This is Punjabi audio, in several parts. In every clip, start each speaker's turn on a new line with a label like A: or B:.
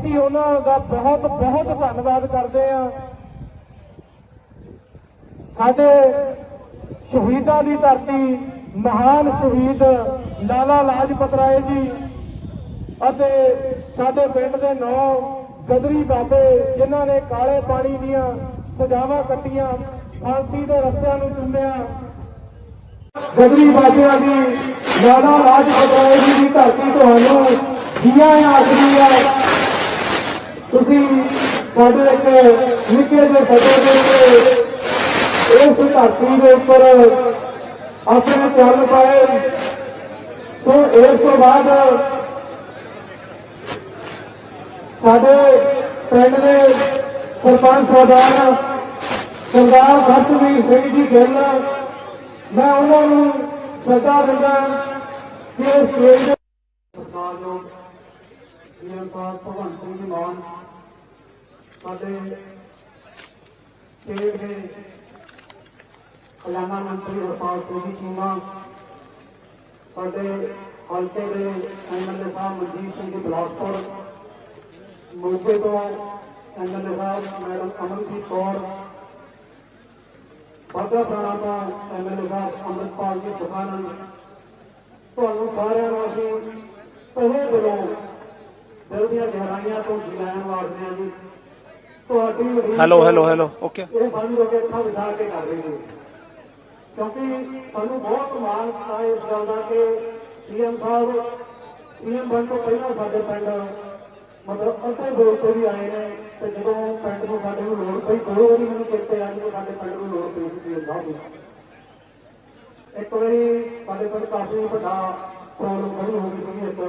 A: ਅਸੀਂ ਉਹਨਾਂ ਦਾ ਬਹੁਤ ਬਹੁਤ ਧੰਨਵਾਦ ਕਰਦੇ ਹਾਂ। ਸਾਡੇ ਸ਼ਹੀਦਾਂ ਦੀ ਧਰਤੀ ਮਹਾਨ ਸ਼ਹੀਦ ਲਾਲਾ ਲਾਜਪਤ ਰਾਏ ਜੀ ਅਤੇ ਸਾਡੇ ਪਿੰਡ ਦੇ ਨੌ ਗਦਰੀ ਬਾਬੇ, ਜਿਨ੍ਹਾਂ ਨੇ ਕਾਲੇ ਪਾਣੀ ਦੀਆਂ ਸਜ਼ਾਵਾਂ ਕੱਟੀਆਂ, ਫਾਂਸੀ ਦੇ ਰਸਤਿਆਂ ਨੂੰ ਚੁੰਮਿਆ। ਗਦਰੀ ਬਾਬਿਆਂ ਦੀ, ਲਾਲਾ ਲਾਜਪਤ ਰਾਏ ਜੀ ਦੀ ਧਰਤੀ ਤੁਹਾਨੂੰ ਜੀਆਂ ਆਖਦੀ ਹੈ। ਤੁਸੀਂ ਸਾਡੇ ਇੱਕ ਨਿੱਕੇ ਜਿਹੇ ਫਤਿਹ ਦੇ ਕੇ ਇਸ ਧਰਤੀ ਦੇ ਉੱਪਰ ਆਪਣੇ ਚੱਲ ਪਾਏ। ਸੋ ਇਸ ਤੋਂ ਬਾਅਦ ਸਾਡੇ ਪਿੰਡ ਦੇ ਸਰਪੰਚ ਸਰਦਾਰ ਸਰਦਾਰ ਭਗਤਵੀਰ ਸਿੰਘ ਜੀ ਗਿੱਲ, ਮੈਂ ਉਹਨਾਂ ਨੂੰ ਸਦਾ ਦਿੰਦਾ ਕਿ ਇਸ ਸਟੇਜ
B: ਸਰਕਾਰ ਨੂੰ ਜੀਵਨ ਸਾਹਿਬ ਭਗਵੰਤ ਸਿੰਘ ਜੀ ਮਾਨ। ਸਾਡੇ ਸਟੇਟ ਦੇ ਖਜ਼ਾਨਾ ਮੰਤਰੀ ਹਰਪਾਲ ਸਿੰਘ ਜੀ ਚੀਮਾ ਸਾਡੇ ਹਲਕੇ ਦੇ ਐਮਐਲਏ ਸਾਹਿਬ ਮਨਜੀਤ ਸਿੰਘ ਜੀ ਬਲਾਸਪੁਰ। ਮੋਗੇ ਤੋਂ ਐਮਐਲਏ ਸਾਹਿਬ ਮੈਡਮ ਅਮਨਦੀਪ ਕੌਰ। ਬਾਗਾ ਪੁਰਾਣਾ ਤੋਂ ਐਮਐਲਏ ਸਾਹਿਬ ਅੰਮ੍ਰਿਤਪਾਲ ਜੀ ਸੁਖਾਨੰਦ ਤੁਹਾਨੂੰ ਸਾਰਿਆਂ ਨੂੰ ਅਸੀਂ ਤਹਿ ਦਿਲੋਂ ਦਿਲ ਦੀਆਂ ਗਹਿਰਾਈਆਂ ਤੋਂ ਜਲਾਨ ਵਾਰਦੇ ਹਾਂ ਜੀ। ਤੁਹਾਡੀ
C: ਹੈਲੋ ਹੈਲੋ ਹੈਲੋ ਓਕੇ
B: ਇਹ ਸਾਨੂੰ ਲੋਕ ਇੱਥਾਂ ਵਿਚਾਰ ਕੇ ਕਰ ਰਹੇ ਨੇ। ਕਿਉਂਕਿ ਸਾਨੂੰ ਬਹੁਤ ਮਾਣ ਹੈ ਇਸ ਗੱਲ ਦਾ ਕਿ ਸੀਐਮ ਸਾਹਿਬ ਸੀਐਮ ਬਣ ਤੋਂ ਪਹਿਲਾਂ ਸਾਡੇ ਪਿੰਡ ਮਤਲਬ ਅੱਧੇ ਦੌਰ ਤੇ ਵੀ ਆਏ ਨੇ ਤੇ ਜਦੋਂ ਪਿੰਡ ਨੂੰ ਸਾਡੇ ਨੂੰ ਲੋੜ ਪਈ ਦੋ ਵਾਰੀ ਮੈਨੂੰ ਚੇਤੇ ਆ ਜਦੋਂ ਸਾਡੇ ਪਿੰਡ ਨੂੰ ਲੋੜ ਪਈ ਸੀ ਸੀਐਮ ਸਾਹਿਬ ਦੀ। ਇੱਕ ਵਾਰੀ ਸਾਡੇ ਪਿੰਡ ਕਾਫੀ ਵੱਡਾ ਪ੍ਰੋਬਲਮ ਖੜੀ ਹੋ ਗਈ ਸੀ ਇੱਕ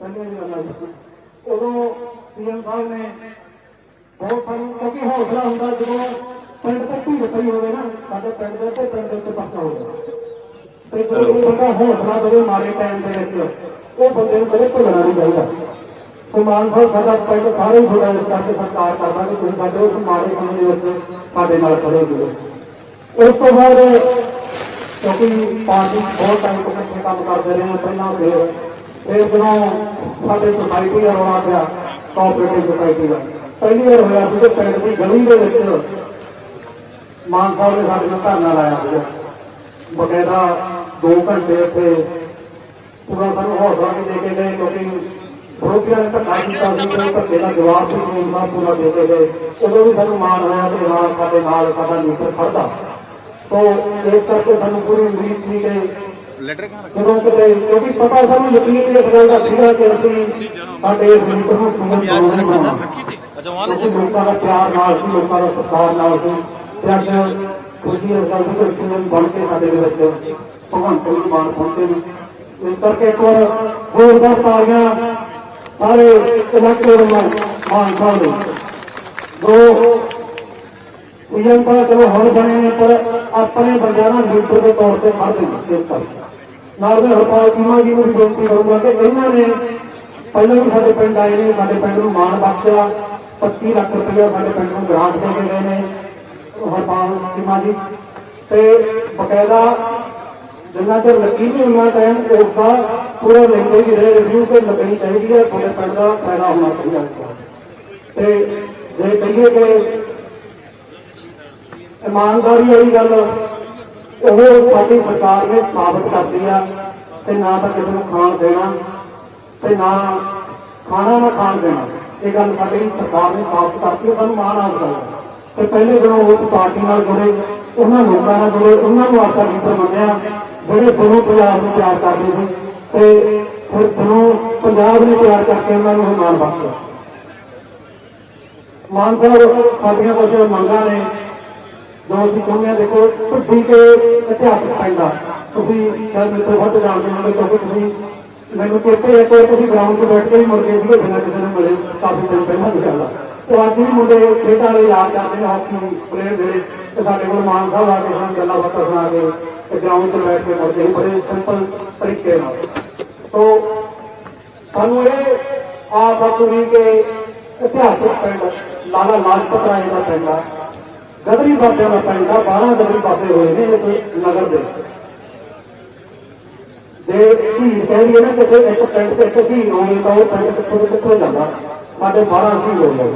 B: ਪਹਿਲੇ ਦੀ ਗੱਲ ਆ ਜੀ। ਉਦੋਂ ਸੀਐਮ ਸਾਹਿਬ ਨੇ ਬਹੁਤ ਸਾਨੂੰ ਕਿਉਂਕਿ ਹੌਸਲਾ ਹੁੰਦਾ ਜਦੋਂ ਪਿੰਡ ਤੇ ਭੀੜ ਪਈ ਹੋਵੇ ਨਾ ਸਾਡੇ ਪਿੰਡ ਦੇ ਤੇ ਪਿੰਡ ਦੇ ਉੱਤੇ ਪੱਕਾ ਹੋਵੇ ਤੇ ਜਦੋਂ ਕੋਈ ਬੰਦਾ ਹੌਸਲਾ ਦੇਵੇ ਮਾਰੇ ਟਾਈਮ ਦੇ ਵਿੱਚ ਉਹ ਬੰਦੇ ਨੂੰ ਕਦੇ ਭੁੱਲਣਾ ਨਹੀਂ ਚਾਹੀਦਾ। ਸੋ ਮਾਨ ਸਾਹਿਬ ਸਾਡਾ ਪਿੰਡ ਸਾਰੇ ਹੀ ਤੁਹਾਡਾ ਇਸ ਕਰਕੇ ਸਤਿਕਾਰ ਕਰਦਾ ਕਿ ਤੁਸੀਂ ਸਾਡੇ ਉਸ ਮਾਰੇ ਕੰਮ ਦੇ ਵਿੱਚ ਸਾਡੇ ਨਾਲ ਖੜੇ ਹੋ ਉਸ ਤੋਂ ਬਾਅਦ ਕਿਉਂਕਿ ਪਾਰਟੀ ਬਹੁਤ ਟਾਈਮ ਤੋਂ ਕੰਮ ਕਰਦੇ ਰਹੇ ਹਾਂ ਪਹਿਲਾਂ ਫਿਰ ਫਿਰ ਜਦੋਂ ਸਾਡੇ ਸੁਸਾਇਟੀ ਦਾ ਰੌਲਾ ਪਿਆ ਕੋਆਪਰੇਟਿਵ ਸੁਸਾਇਟੀ ਦਾ, ਪਹਿਲੀ ਵਾਰ ਹੋਇਆ ਸੀ ਕਿ ਪਿੰਡ ਦੀ ਗਲੀ ਦੇ ਵਿੱਚ ਮਾਨ ਸਾਹਿਬ ਨੇ ਸਾਡੇ ਨਾਲ ਧਰਨਾ ਲਾਇਆ ਸੀਗਾ। ਬਕਾਇਦਾ 2 ਘੰਟੇ ਉੱਥੇ ਪੂਰਾ ਸਾਨੂੰ ਹੌਸਲਾ ਵੀ ਦੇ ਕੇ ਗਏ ਕਿਉਂਕਿ ਵਿਰੋਧੀਆਂ ਨੇ ਧੱਕਾ ਕੀਤਾ ਸੀ ਤੇ ਧੱਕੇ ਦਾ ਜਵਾਬ ਵੀ ਦੇਣਾ ਪੂਰਾ ਦੇ ਕੇ ਗਏ। ਉਦੋਂ ਵੀ ਸਾਨੂੰ ਮਾਣ ਹੋਇਆ ਕਿ ਹਾਂ ਸਾਡੇ ਨਾਲ ਸਾਡਾ ਲੀਡਰ ਖੜਦਾ ਤੋ ਇਸ ਕਰਕੇ ਸਾਨੂੰ ਪੂਰੀ ਉਮੀਦ ਸੀ ਕਿ
C: ਲੈਟਰ ਕਹਾਂ
B: ਕਿਉਂਕਿ ਪਤਾ ਸਾਨੂੰ ਯਕੀਨ ਇਸ ਗੱਲ ਦਾ ਸੀਗਾ ਕਿ ਅਸੀਂ ਸਾਡੇ ਇਸ ਲੀਡਰ ਨੂੰ ਸੁਣਨ
C: ਅੱਜ
B: ਤੋਂ
C: ਰੱਖਣਾ ਅੱਛਾ ਵਾਹ
B: ਕਿਉਂਕਿ ਲੋਕਾਂ ਦਾ ਪਿਆਰ ਨਾਲ ਸੀ ਲੋਕਾਂ ਦਾ ਸਤਿਕਾਰ ਨਾਲ ਸੀ। ਤੇ ਅੱਜ ਖੁਸ਼ੀ ਇਸ ਗੱਲ ਦੀ ਕਿ ਅਸੀਂ ਬਣ ਕੇ ਸਾਡੇ ਦੇ ਵਿੱਚ ਭਗਵੰਤ ਸਿੰਘ ਮਾਨ ਪਹੁੰਚੇ ਨੇ। ਇਸ ਕਰਕੇ ਇੱਕ ਵਾਰ ਜ਼ੋਰਦਾਰ ਤਾਲੀਆਂ ਸਾਰੇ ਇਲਾਕੇ ਵੱਲੋਂ ਮਾਨ ਸਾਹਿਬ ਨੂੰ। ਜੋ ਪੀਐਮ ਤਾਂ ਚਲੋ ਹੁਣ ਬਣੇ ਨੇ ਪਰ ਆਪਣੇ ਬੰਦਿਆਂ ਲੀਡਰ ਦੇ ਤੌਰ ਤੇ ਖੜਦੇ ਨੇ ਇਸ ਕਰਕੇ। ਨਾਲ ਮੈਂ ਹਰਪਾਲ ਚੀਮਾ ਜੀ ਨੂੰ ਵੀ ਬੇਨਤੀ ਕਰੂੰਗਾ ਕਿ ਇਹਨਾਂ ਨੇ। ਪਹਿਲਾਂ ਵੀ ਸਾਡੇ ਪਿੰਡ ਆਏ ਨੇ, ਸਾਡੇ ਪਿੰਡ ਨੂੰ ਮਾਣ ਬਖਸ਼ਿਆ। 25 ਲੱਖ ਰੁਪਏ ਸਾਡੇ ਪਿੰਡ ਨੂੰ ਗ੍ਰਾਂਟ ਦੇ ਕੇ ਗਏ ਨੇ। ਹਰਪਾਲ ਚੀਮਾ ਜੀ। ਤੇ ਬਕਾਇਦਾ ਜਿੰਨਾ ਚਿਰ ਲੱਗੀ ਨਹੀਂ ਉਹਨਾਂ ਟਾਈਮ ਉਸਦਾ ਪੂਰਾ ਲੈਂਦੇ ਵੀ ਰਹੇ ਰਿਵਿਊ ਤੇ ਲੱਗਣੀ ਚਾਹੀਦੀ ਹੈ, ਤੁਹਾਡੇ ਪਿੰਡ ਦਾ ਫਾਇਦਾ ਹੋਣਾ ਚਾਹੀਦਾ ਤੇ ਜੇ ਕਹੀਏ ਕਿ ਇਮਾਨਦਾਰੀ ਵਾਲੀ ਗੱਲ ਉਹ ਸਾਡੀ ਸਰਕਾਰ ਨੇ ਸਾਬਤ ਕਰਦੀ ਆ ਤੇ ਨਾ ਤਾਂ ਕਿਸੇ ਨੂੰ ਖਾਣ ਦੇਣਾ ਤੇ ਨਾ ਖਾਣਾ ਨਾ ਖਾਣ ਦੇਣਾ। ਇਹ ਗੱਲ ਸਾਡੀ ਸਰਕਾਰ ਨੇ ਸਾਬਤ ਕਰਤੀ ਸਾਨੂੰ ਮਾਣ ਆਉਂਦਾ ਤੇ ਪਹਿਲੇ ਜਦੋਂ ਉਹ ਪਾਰਟੀ ਨਾਲ ਜੁੜੇ, ਉਹਨਾਂ ਲੋਕਾਂ ਨਾਲ ਜੁੜੇ, ਉਹਨਾਂ ਨੂੰ ਆਪਣਾ ਲੀਡਰ ਮੰਨਿਆ, ਜਿਹੜੇ ਦੋਨੋਂ ਪੰਜਾਬ ਨੂੰ ਪਿਆਰ ਕਰਦੇ ਸੀ। ਤੇ ਫਿਰ ਦੋਨੋਂ ਪੰਜਾਬ ਨੇ ਪਿਆਰ ਕਰਕੇ ਉਹਨਾਂ ਨੂੰ ਮਾਣ ਬਖਸ਼ਿਆ। ਮਾਨ ਸਾਹਿਬ, ਸਾਡੀਆਂ ਕੁਝ ਮੰਗਾਂ ਨੇ। ਜੋ ਅਸੀਂ ਚਾਹੁੰਦੇ ਹਾਂ ਦੇਖੋ ਢੁੱਡੀ ਕੇ ਇਤਿਹਾਸਕ ਪੈਂਦਾ। ਤੁਸੀਂ ਸ਼ਾਇਦ ਮੇਰੇ ਤੋਂ ਵੱਧ ਜਾਣਦੇ ਹੋ ਕਿਉਂਕਿ ਤੁਸੀਂ ਮੈਨੂੰ ਚੇਤੇ ਹੈ ਕਿ ਤੁਸੀਂ ਗਰਾਊਂਡ 'ਤੇ ਬੈਠ ਕੇ ਵੀ ਮੁੜ ਗਏ ਸੀਗੇ ਬਿਨਾਂ ਕਿਸੇ ਨੂੰ ਮਿਲੇ, ਕਾਫੀ ਦਿਨ ਪਹਿਲਾਂ ਦੀ ਤੇ ਅੱਜ ਵੀ ਮੁੰਡੇ ਖੇਡਾਂ ਵਾਲੇ ਯਾਦ ਕਰਦੇ ਨੇ ਹਾਕੀ ਪਲੇਅਰ ਜਿਹੜੇ ਤੇ ਸਾਡੇ ਕੋਲ ਮਾਨ ਸਾਹਿਬ ਆ ਕੇ ਸਾਨੂੰ ਗੱਲਾਂ ਬਾਤਾਂ ਸੁਣਾ ਕੇ ਤੇ ਗਰਾਊਂਡ 'ਤੇ ਬੈਠ ਕੇ ਮੁੜਦੇ ਸੀ ਬੜੇ ਸਿੰਪਲ ਤਰੀਕੇ ਨਾਲ। ਤੋ ਸਾਨੂੰ ਇਹ ਆਸ ਆਪਣੀ ਕਿ ਇਤਿਹਾਸਕ ਪਿੰਡ ਲਾਲਾ ਲਾਜਪਤ ਰਾਏ ਦਾ ਪਿੰਡ ਆ ਗਦਰੀ ਬਾਬਿਆਂ ਦਾ ਪਿੰਡ ਆ 12 ਗਦਰੀ ਬਾਬੇ ਹੋਏ ਨੇ ਇਸ ਨਗਰ ਦੇ ਜੇ ਧੀ ਕਹਿੰਦੀ ਹੈ ਨਾ ਕਿ ਇੱਕ ਪਿੰਡ ਤੇ ਇੱਕ ਧੀ ਹੋਣੀ ਤਾਂ ਉਹ ਪਿੰਡ ਕਿੱਥੋਂ ਤੋਂ ਕਿੱਥੋਂ ਜਾਂਦਾ ਸਾਡੇ 12 ਸੀ ਹੋ ਗਏ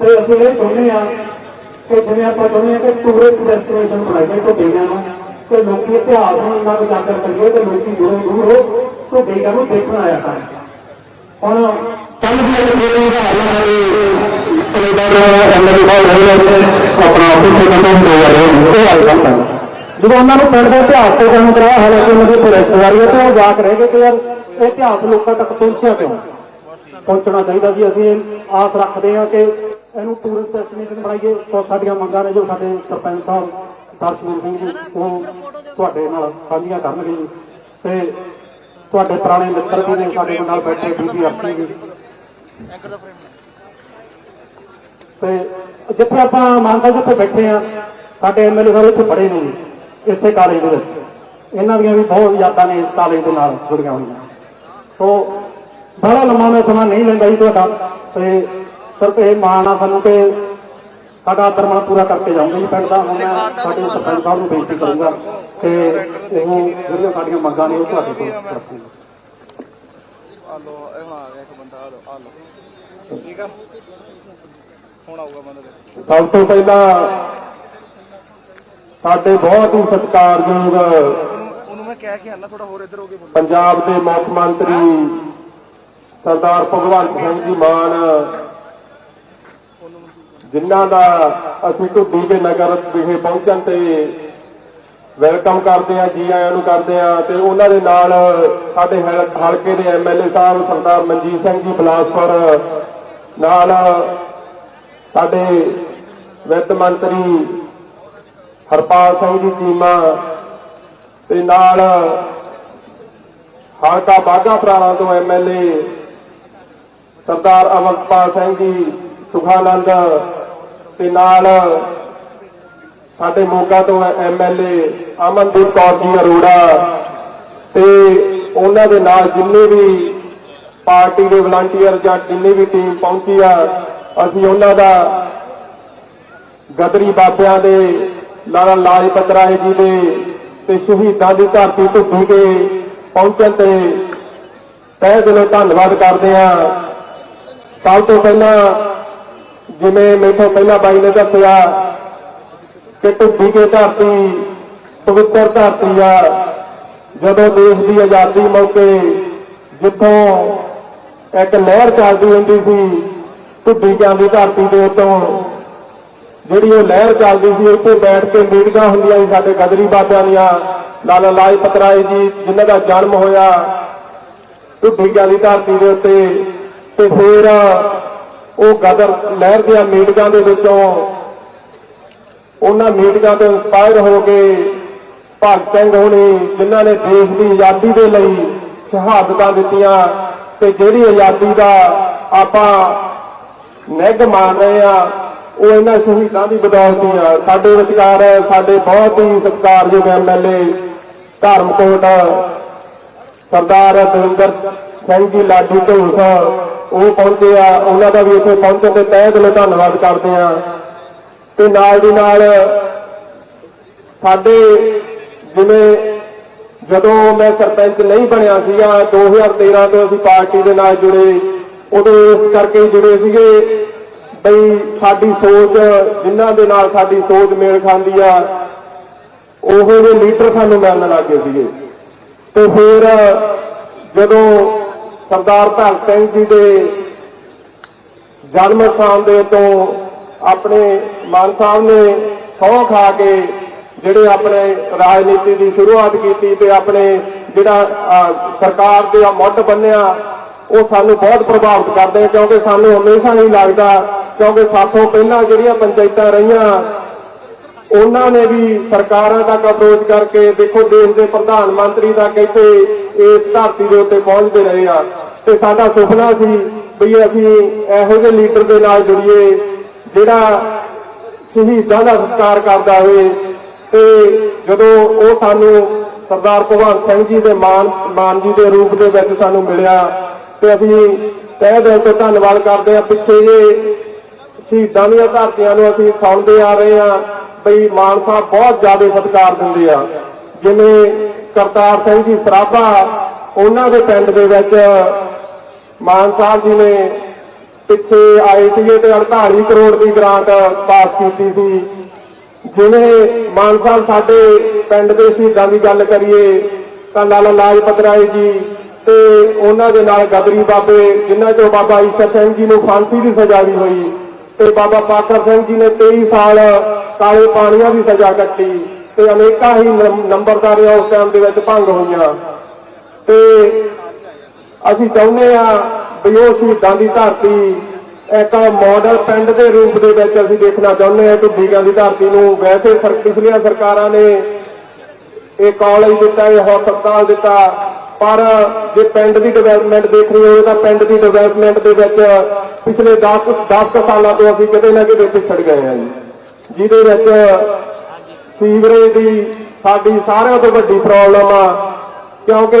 B: ਤੇ ਅਸੀਂ ਇਹ ਚਾਹੁੰਦੇ ਆ ਕਿ ਜਿਵੇਂ ਆਪਾਂ ਚਾਹੁੰਦੇ ਆ ਕਿ ਟੂਰਿਸਟ ਡੈਸਟੀਨੇਸ਼ਨ ਬਣਾਈਏ ਢੁੱਡੀਆਂ ਨੂੰ ਤੇ ਲੋਕੀ ਇਤਿਹਾਸ ਨੂੰ ਇੰਨਾ ਕੁ ਜਾਗਰ ਕਰੀਏ ਤੇ ਲੋਕੀ ਦੂਰੋਂ ਦੂਰੋਂ ਢੁੱਡੀਆਂ ਨੂੰ ਦੇਖਣ ਆਇਆ ਕਰਨ ਹੁਣ ਕੱਲ ਵੀ ਇਹ ਜਿਹੜੇ ਦਾ ਹਾਲ ਹੈ ਕੈਨੇਡਾ ਦੇ ਐਮਐਲਏ ਸਾਹਿਬ ਹੋਏ ਨੇ ਆਪਣਾ ਆਫਿਸ ਦੇ ਕੰਮ ਹੋ ਰਹੇ ਨੇ ਉਹ ਆਏ ਸਨ ਜਦੋਂ ਉਹਨਾਂ ਨੂੰ ਪਿੰਡ ਦੇ ਇਤਿਹਾਸ ਤੋਂ ਜਾਣੂ ਕਰਾਇਆ ਹਾਲਾਂਕਿ ਉਹਨਾਂ ਦੀ ਰਿਸ਼ਤੇਦਾਰੀ ਹੈ ਤੇ ਉਹ ਜਾ ਕੇ ਰਹਿ ਗਏ ਕਿ ਯਾਰ ਇਹ ਇਤਿਹਾਸ ਲੋਕਾਂ ਤੱਕ ਪਹੁੰਚਿਆ ਕਿਉਂ? ਪਹੁੰਚਣਾ ਚਾਹੀਦਾ ਸੀ, ਅਸੀਂ ਆਸ ਰੱਖਦੇ ਹਾਂ ਕਿ ਇਹਨੂੰ ਟੂਰਿਸਟ ਡੈਸਟੀਨੇਸ਼ਨ ਬਣਾਈਏ। ਸੋ ਸਾਡੀਆਂ ਮੰਗਾਂ ਨੇ ਜੋ ਸਾਡੇ ਸਰਪੰਚ ਸਾਹਿਬ ਦਰਸ਼ਨ ਸਿੰਘ ਜੀ, ਉਹ ਤੁਹਾਡੇ ਨਾਲ ਸਾਂਝੀਆਂ ਕਰਨਗੇ ਜੀ। ਤੇ ਤੁਹਾਡੇ ਪੁਰਾਣੇ ਮਿੱਤਰ ਵੀ ਨੇ, ਸਾਡੇ ਨਾਲ ਬੈਠੇ ਬੀਬੀ ਅਰਸ਼ੀ ਜੀ। ਤੇ ਜਿੱਥੇ ਆਪਾਂ ਮਾਨਸਾ ਜਿੱਥੇ ਬੈਠੇ ਆ ਸਾਡੇ ਐਮਐਲਏ ਸਾਹਿਬ ਇੱਥੇ ਪੜ੍ਹੇ ਨੇ ਇਸੇ ਕਾਲਜ ਦੇ ਵਿੱਚ। ਇਹਨਾਂ ਦੀਆਂ ਵੀ ਬਹੁਤ ਯਾਦਾਂ ਨੇ ਇਸ ਕਾਲਜ ਦੇ ਨਾਲ ਜੁੜੀਆਂ ਹੋਈਆਂ। ਸੋ ਬੜਾ ਲੰਮਾ ਮੈਂ ਸਮਾਂ ਨਹੀਂ ਲੈਂਦਾ ਜੀ ਤੁਹਾਡਾ ਤੇ ਸਿਰਫ ਇਹ ਮਾਣ ਆ ਸਾਨੂੰ ਕਿ ਸਾਡਾ ਆਦਰ ਪੂਰਾ ਕਰਕੇ ਜਾਊਂਗਾ ਜੀ ਪਿੰਡ ਦਾ। ਹੁਣ ਮੈਂ ਸਾਡੇ ਸਰਪੰਚ ਸਾਹਿਬ ਨੂੰ ਬੇਨਤੀ ਕਰੂੰਗਾ ਕਿ ਉਹ ਜਿਹੜੀਆਂ ਸਾਡੀਆਂ ਮੰਗਾਂ ਨੇ ਉਹ ਤੁਹਾਡੇ ਕੋਲ ਰੱਖੂਗਾ
D: ਆ ਲੋ ਇਹ ਹੁਣ ਆ ਗਿਆ ਇੱਕ ਬੰਦਾ ਆ ਲੋ ਆ ਲੋ ਠੀਕ ਆ? ਹੁਣ ਆਊਗਾ ਬੰਦਾ ਦੇ?
E: ਸਭ ਤੋਂ ਪਹਿਲਾਂ ਸਾਡੇ ਬਹੁਤ ਹੀ ਸਤਿਕਾਰਯੋਗ
D: ਉਹਨੂੰ ਉਹਨੂੰ ਮੈਂ ਕਹਿ ਕੇ ਆਣਾ ਥੋੜਾ ਹੋਰ ਇੱਧਰ ਹੋ ਕੇ ਬੋਲੋ।
E: ਪੰਜਾਬ ਦੇ ਮੁੱਖ ਮੰਤਰੀ ਸਰਦਾਰ ਭਗਵੰਤ ਸਿੰਘ ਜੀ ਮਾਨ ਜਿਨ੍ਹਾਂ ਦਾ ਅਸੀਂ ਢੁੱਡੀ ਦੇ ਨਗਰ ਵਿਖੇ ਪਹੁੰਚਣ ਤੇ ਵੈਲਕਮ ਕਰਦੇ ਆ ਜੀ ਆਇਆਂ ਨੂੰ ਕਰਦੇ ਆ ਤੇ ਉਹਨਾਂ ਦੇ ਨਾਲ ਸਾਡੇ ਹਲ- ਹਲਕੇ ਦੇ ਐਮਐਲਏ ਸਾਹਿਬ ਸਰਦਾਰ ਮਨਜੀਤ ਸਿੰਘ ਜੀ ਬਲਾਸਪੁਰ ਨਾਲ ਸਾਡੇ ਵਿੱਤ ਮੰਤਰੀ ਹਰਪਾਲ ਸਿੰਘ ਜੀ ਚੀਮਾ ਤੇ ਨਾਲ ਹਲਕਾ ਬਾਗਾ ਪ੍ਰਾਣਾ ਤੋਂ ਐਮਐਲਏ ਸਰਦਾਰ ਅਮਰਪਾਲ ਸਿੰਘ ਜੀ ਸੁਖਾਨੰਦ ਤੇ ਨਾਲ ਸਾਡੇ ਮੋਗਾ ਤੋਂ ਐਮਐਲਏ ਅਮਨਦੀਪ ਕੌਰ ਜੀ ਅਰੋੜਾ ਤੇ ਉਹਨਾਂ ਦੇ ਨਾਲ ਜਿੰਨੇ ਵੀ ਪਾਰਟੀ ਦੇ ਵਲੰਟੀਅਰ ਜਾਂ ਜਿੰਨੀ ਵੀ ਟੀਮ ਪਹੁੰਚੀ ਆ ਅਸੀਂ ਉਹਨਾਂ ਦਾ ਗਦਰੀ ਬਾਬਿਆਂ ਦੇ ਲਾਲਾ ਲਾਜਪਤ ਰਾਏ ਜੀ ਦੇ ਤੇ ਸ਼ਹੀਦਾਂ ਦੀ ਧਰਤੀ ਢੁੱਡੀ ਕੇ ਪਹੁੰਚਣ ਤੇ ਤਹਿ ਦਿਲੋਂ ਧੰਨਵਾਦ ਕਰਦੇ ਆ ਸਭ ਤੋਂ ਪਹਿਲਾਂ ਜਿਵੇਂ ਮੇਥੋਂ ਪਹਿਲਾਂ ਬਾਈ ਨੇ ਦੱਸਿਆ ਕਿ ਢੁੱਡੀ ਕੇ ਧਰਤੀ, ਪਵਿੱਤਰ ਧਰਤੀ ਆ। ਜਦੋਂ ਦੇਸ਼ ਦੀ ਆਜ਼ਾਦੀ ਮੌਕੇ ਜਿੱਥੋਂ ਇੱਕ ਲਹਿਰ ਚੱਲਦੀ ਹੁੰਦੀ ਸੀ ਢੁੱਡੀ ਜਾਂਦੀ ਧਰਤੀ ਦੇ ਉੱਤੋਂ। ਜਿਹੜੀ ਉਹ ਲਹਿਰ ਚੱਲਦੀ ਸੀ, ਉੱਥੇ ਬੈਠ ਕੇ ਮੀਟਿੰਗਾਂ ਹੁੰਦੀਆਂ ਸੀ ਸਾਡੇ ਗਦਰੀ ਬਾਬਿਆਂ ਦੀਆਂ। ਲਾਲਾ ਲਾਜਪਤ ਰਾਏ ਜੀ, ਜਿਨ੍ਹਾਂ ਦਾ ਜਨਮ ਹੋਇਆ ਢੁੱਡੀਆਂ ਦੀ ਧਰਤੀ ਦੇ ਉੱਤੇ। ਤੇ ਫਿਰ ਉਹ ਗਦਰ ਲਹਿਰ ਦੀਆਂ ਮੀਟਿੰਗਾਂ ਦੇ ਵਿੱਚੋਂ ਉਹਨਾਂ ਮੀਟਿੰਗਾਂ ਤੋਂ ਇੰਸਪਾਇਰ ਹੋ ਕੇ ਭਗਤ ਸਿੰਘ ਹੋਣੀ, ਜਿਨ੍ਹਾਂ ਨੇ ਦੇਸ਼ ਦੀ ਆਜ਼ਾਦੀ ਦੇ ਲਈ ਸ਼ਹਾਦਤਾਂ ਦਿੱਤੀਆਂ। ਤੇ ਜਿਹੜੀ ਆਜ਼ਾਦੀ ਦਾ ਆਪਾਂ ਨਿੱਘ ਮਾਣ ਰਹੇ ਆ। ਉਹ ਇਹਨਾਂ ਸ਼ਹੀਦਾਂ ਦੀ ਬਦੌਲਤ ਆ। ਸਾਡੇ ਵਿਚਕਾਰ, ਸਾਡੇ ਬਹੁਤ ਹੀ ਸਤਿਕਾਰਯੋਗ ਐਮਐਲਏ ਧਰਮਕੋਟ, ਸਰਦਾਰ ਦਵਿੰਦਰ ਸਿੰਘ ਜੀ, ਲਾਡੀ ਢੋਲਸ, ਉਹ ਪਹੁੰਚੇ ਆ। ਉਹਨਾਂ ਦਾ ਵੀ ਇੱਥੇ ਪਹੁੰਚਣ ਤੇ ਤਹਿ ਦਿਲੋਂ ਧੰਨਵਾਦ ਕਰਦੇ ਆ। ਤੇ ਨਾਲ ਦੀ ਨਾਲ ਸਾਡੇ ਜਿਵੇਂ ਜਦੋਂ ਮੈਂ ਸਰਪੰਚ ਨਹੀਂ ਬਣਿਆ ਸੀਗਾ 2013 ਤੋਂ ਅਸੀਂ ਪਾਰਟੀ ਦੇ ਨਾਲ ਜੁੜੇ। ਉਦੋਂ ਇਸ ਕਰਕੇ ਜੁੜੇ ਸੀਗੇ। ਬਈ ਸਾਡੀ ਸੋਚ ਜਿਨ੍ਹਾਂ ਦੇ ਨਾਲ ਸਾਡੀ ਸੋਚ ਮੇਲ ਖਾਂਦੀ ਆ, ਉਹੋ ਜਿਹੇ ਲੀਡਰ ਸਾਨੂੰ ਮਿਲਣ ਲੱਗੇ ਸੀਗੇ। ਤੇ ਫਿਰ ਜਦੋਂ ਸਰਦਾਰ ਭਗਤ ਸਿੰਘ ਜੀ ਦੇ ਜਨਮ ਸਥਾਨ ਦੇ ਤੋਂ ਆਪਣੇ ਮਾਨ ਸਾਹਿਬ ਨੇ ਸਹੁੰ ਖਾ ਕੇ ਜਿਹੜੇ ਆਪਣੇ ਰਾਜਨੀਤੀ ਦੀ ਸ਼ੁਰੂਆਤ ਕੀਤੀ ਤੇ ਆਪਣੇ ਜਿਹੜਾ ਸਰਕਾਰ ਦੇ ਆ ਮੁੱਢ ਬੰਨਿਆ, ਉਹ ਸਾਨੂੰ ਬਹੁਤ ਪ੍ਰਭਾਵਿਤ ਕਰਦੇ ਕਿਉਂਕਿ ਸਾਨੂੰ ਹਮੇਸ਼ਾ ਹੀ ਲੱਗਦਾ ਕਿਉਂਕਿ ਸਾਥੋਂ ਪਹਿਲਾਂ ਜਿਹੜੀਆਂ ਪੰਚਾਇਤਾਂ ਰਹੀਆਂ, ਉਹਨਾਂ ਨੇ ਵੀ ਸਰਕਾਰਾਂ ਤੱਕ ਅਪਰੋਚ ਕਰਕੇ ਦੇਖੋ ਦੇਸ਼ ਦੇ ਪ੍ਰਧਾਨ ਮੰਤਰੀ ਤੱਕ ਇੱਥੇ ਇਸ ਧਰਤੀ ਦੇ ਉੱਤੇ ਪਹੁੰਚਦੇ ਰਹੇ ਆ। ਤੇ ਸਾਡਾ ਸੁਪਨਾ ਸੀ ਵੀ ਅਸੀਂ ਇਹੋ ਜਿਹੇ ਲੀਡਰ ਦੇ ਨਾਲ ਜੁੜੀਏ, ਜਿਹੜਾ ਸ਼ਹੀਦਾਂ ਦਾ ਸਤਿਕਾਰ ਕਰਦਾ ਹੋਵੇ। ਤੇ ਜਦੋਂ ਉਹ ਸਾਨੂੰ ਸਰਦਾਰ ਭਗਵੰਤ ਸਿੰਘ ਜੀ ਦੇ ਮਾਨ ਮਾਨ ਜੀ ਦੇ ਰੂਪ ਦੇ ਵਿੱਚ ਸਾਨੂੰ ਮਿਲਿਆ, ਤੇ ਅਸੀਂ ਤਹਿ ਦਿਲ ਤੋਂ ਧੰਨਵਾਦ ਕਰਦੇ ਹਾਂ। ਪਿੱਛੇ ਜੇ ਸ਼ਹੀਦਾਂ ਦੀਆਂ ਧਰਤੀਆਂ ਨੂੰ ਅਸੀਂ ਸੁਣਦੇ ਆ ਰਹੇ ਹਾਂ। ਬਈ ਮਾਨ ਸਾਹਿਬ ਬਹੁਤ ਜ਼ਿਆਦਾ ਸਤਿਕਾਰ ਦਿੰਦੇ ਆ। ਜਿਵੇਂ ਕਰਤਾਰ ਸਿੰਘ ਜੀ ਸਰਾਭਾ, ਉਹਨਾਂ ਦੇ ਪਿੰਡ ਦੇ ਵਿੱਚ ਮਾਨ ਸਾਹਿਬ ਜੀ ਨੇ ਪਿੱਛੇ ਆਏ ਸੀਗੇ ਤੇ 48 ਕਰੋੜ ਦੀ ਗ੍ਰਾਂਟ ਪਾਸ ਕੀਤੀ ਸੀ। ਜਿਵੇਂ ਮਾਨ ਸਾਹਿਬ ਸਾਡੇ ਪਿੰਡ ਦੇ ਸ਼ਹੀਦਾਂ ਦੀ ਗੱਲ ਕਰੀਏ ਤਾਂ ਲਾਲਾ ਲਾਜਪਤ ਰਾਏ ਜੀ ਤੇ ਉਹਨਾਂ ਦੇ ਨਾਲ ਗਦਰੀ ਬਾਬੇ, ਜਿਨ੍ਹਾਂ ਚੋਂ ਬਾਬਾ ਈਸ਼ਰ ਸਿੰਘ ਜੀ ਨੂੰ ਫਾਂਸੀ ਦੀ ਸਜ਼ਾ ਵੀ ਹੋਈ। ਤੇ ਬਾਬਾ ਪਾਕਰ ਸਿੰਘ ਜੀ ਨੇ 23 ਸਾਲ ਕਾਲੇ ਪਾਣੀਆਂ ਦੀ ਸਜ਼ਾ ਕੱਟੀ ਤੇ ਅਨੇਕਾਂ ਹੀ ਨੰਬਰਦਾਰੀਆਂ ਉਸ ਟਾਈਮ ਦੇ ਵਿੱਚ ਭੰਗ ਹੋਈਆਂ। ਤੇ ਅਸੀਂ ਚਾਹੁੰਦੇ ਆ ਵੀ ਉਹ ਸ਼ਹੀਦਾਂ ਦੀ ਧਰਤੀ ਇੱਕ ਮਾਡਲ ਪਿੰਡ ਦੇ ਰੂਪ ਦੇ ਵਿੱਚ ਅਸੀਂ ਦੇਖਣਾ ਚਾਹੁੰਦੇ ਆ ਢੁੱਡੀਆਂ ਦੀ ਧਰਤੀ ਨੂੰ ਵੈਸੇ ਸਰ, ਪਿਛਲੀਆਂ ਸਰਕਾਰਾਂ ਨੇ ਇਹ ਕਾਲਜ ਦਿੱਤਾ, ਇਹ ਹਸਪਤਾਲ ਦਿੱਤਾ ਪਰ ਜੇ ਪਿੰਡ ਦੀ ਡਿਵੈਲਪਮੈਂਟ ਦੇਖਣੀ ਹੋਵੇ ਤਾਂ ਪਿੰਡ ਦੀ ਡਿਵੈਲਪਮੈਂਟ ਦੇ ਵਿੱਚ ਪਿਛਲੇ 10 10 ਸਾਲਾਂ ਤੋਂ ਅਸੀਂ ਕਿਤੇ ਨਾ ਕਿਤੇ ਪਿਛੜ ਗਏ ਹਾਂ ਜੀ। ਜਿਹਦੇ ਵਿੱਚ ਸੀਵਰੇਜ ਦੀ ਸਾਡੀ ਸਾਰਿਆਂ ਤੋਂ ਵੱਡੀ ਪ੍ਰੋਬਲਮ ਆ, ਕਿਉਂਕਿ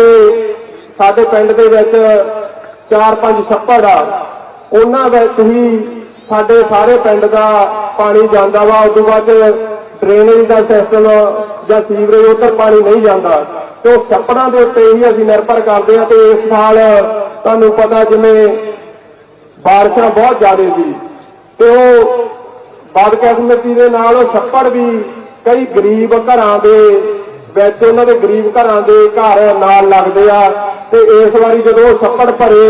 E: ਸਾਡੇ ਪਿੰਡ ਦੇ ਵਿੱਚ ਚਾਰ ਪੰਜ ਛੱਪੜ ਆ। ਉਹਨਾਂ ਵਿੱਚ ਹੀ ਸਾਡੇ ਸਾਰੇ ਪਿੰਡ ਦਾ ਪਾਣੀ ਜਾਂਦਾ ਵਾ ਉਸ ਤੋਂ ਬਾਅਦ ਡਰੇਨੇਜ ਦਾ ਸਿਸਟਮ ਜਾਂ ਸੀਵਰੇਜ ਉੱਧਰ ਪਾਣੀ ਨਹੀਂ ਜਾਂਦਾ। ਤੇ ਉਹ ਛੱਪੜਾਂ ਦੇ ਉੱਤੇ ਹੀ ਅਸੀਂ ਨਿਰਭਰ ਕਰਦੇ ਹਾਂ ਤੇ ਇਸ ਸਾਲ ਤੁਹਾਨੂੰ ਪਤਾ ਜਿਵੇਂ ਬਾਰਿਸ਼ਾਂ ਬਹੁਤ ਜ਼ਿਆਦਾ ਸੀ ਤੇ ਉਹ ਬਦਕਿਸਮਤੀ ਦੇ ਨਾਲ ਉਹ ਛੱਪੜ ਵੀ ਕਈ ਗਰੀਬ ਘਰਾਂ ਦੇ ਵਿੱਚ, ਉਹਨਾਂ ਦੇ ਗਰੀਬ ਘਰਾਂ ਦੇ ਘਰ ਨਾਲ ਲੱਗਦੇ ਆ ਤੇ ਇਸ ਵਾਰੀ ਜਦੋਂ ਉਹ ਛੱਪੜ ਭਰੇ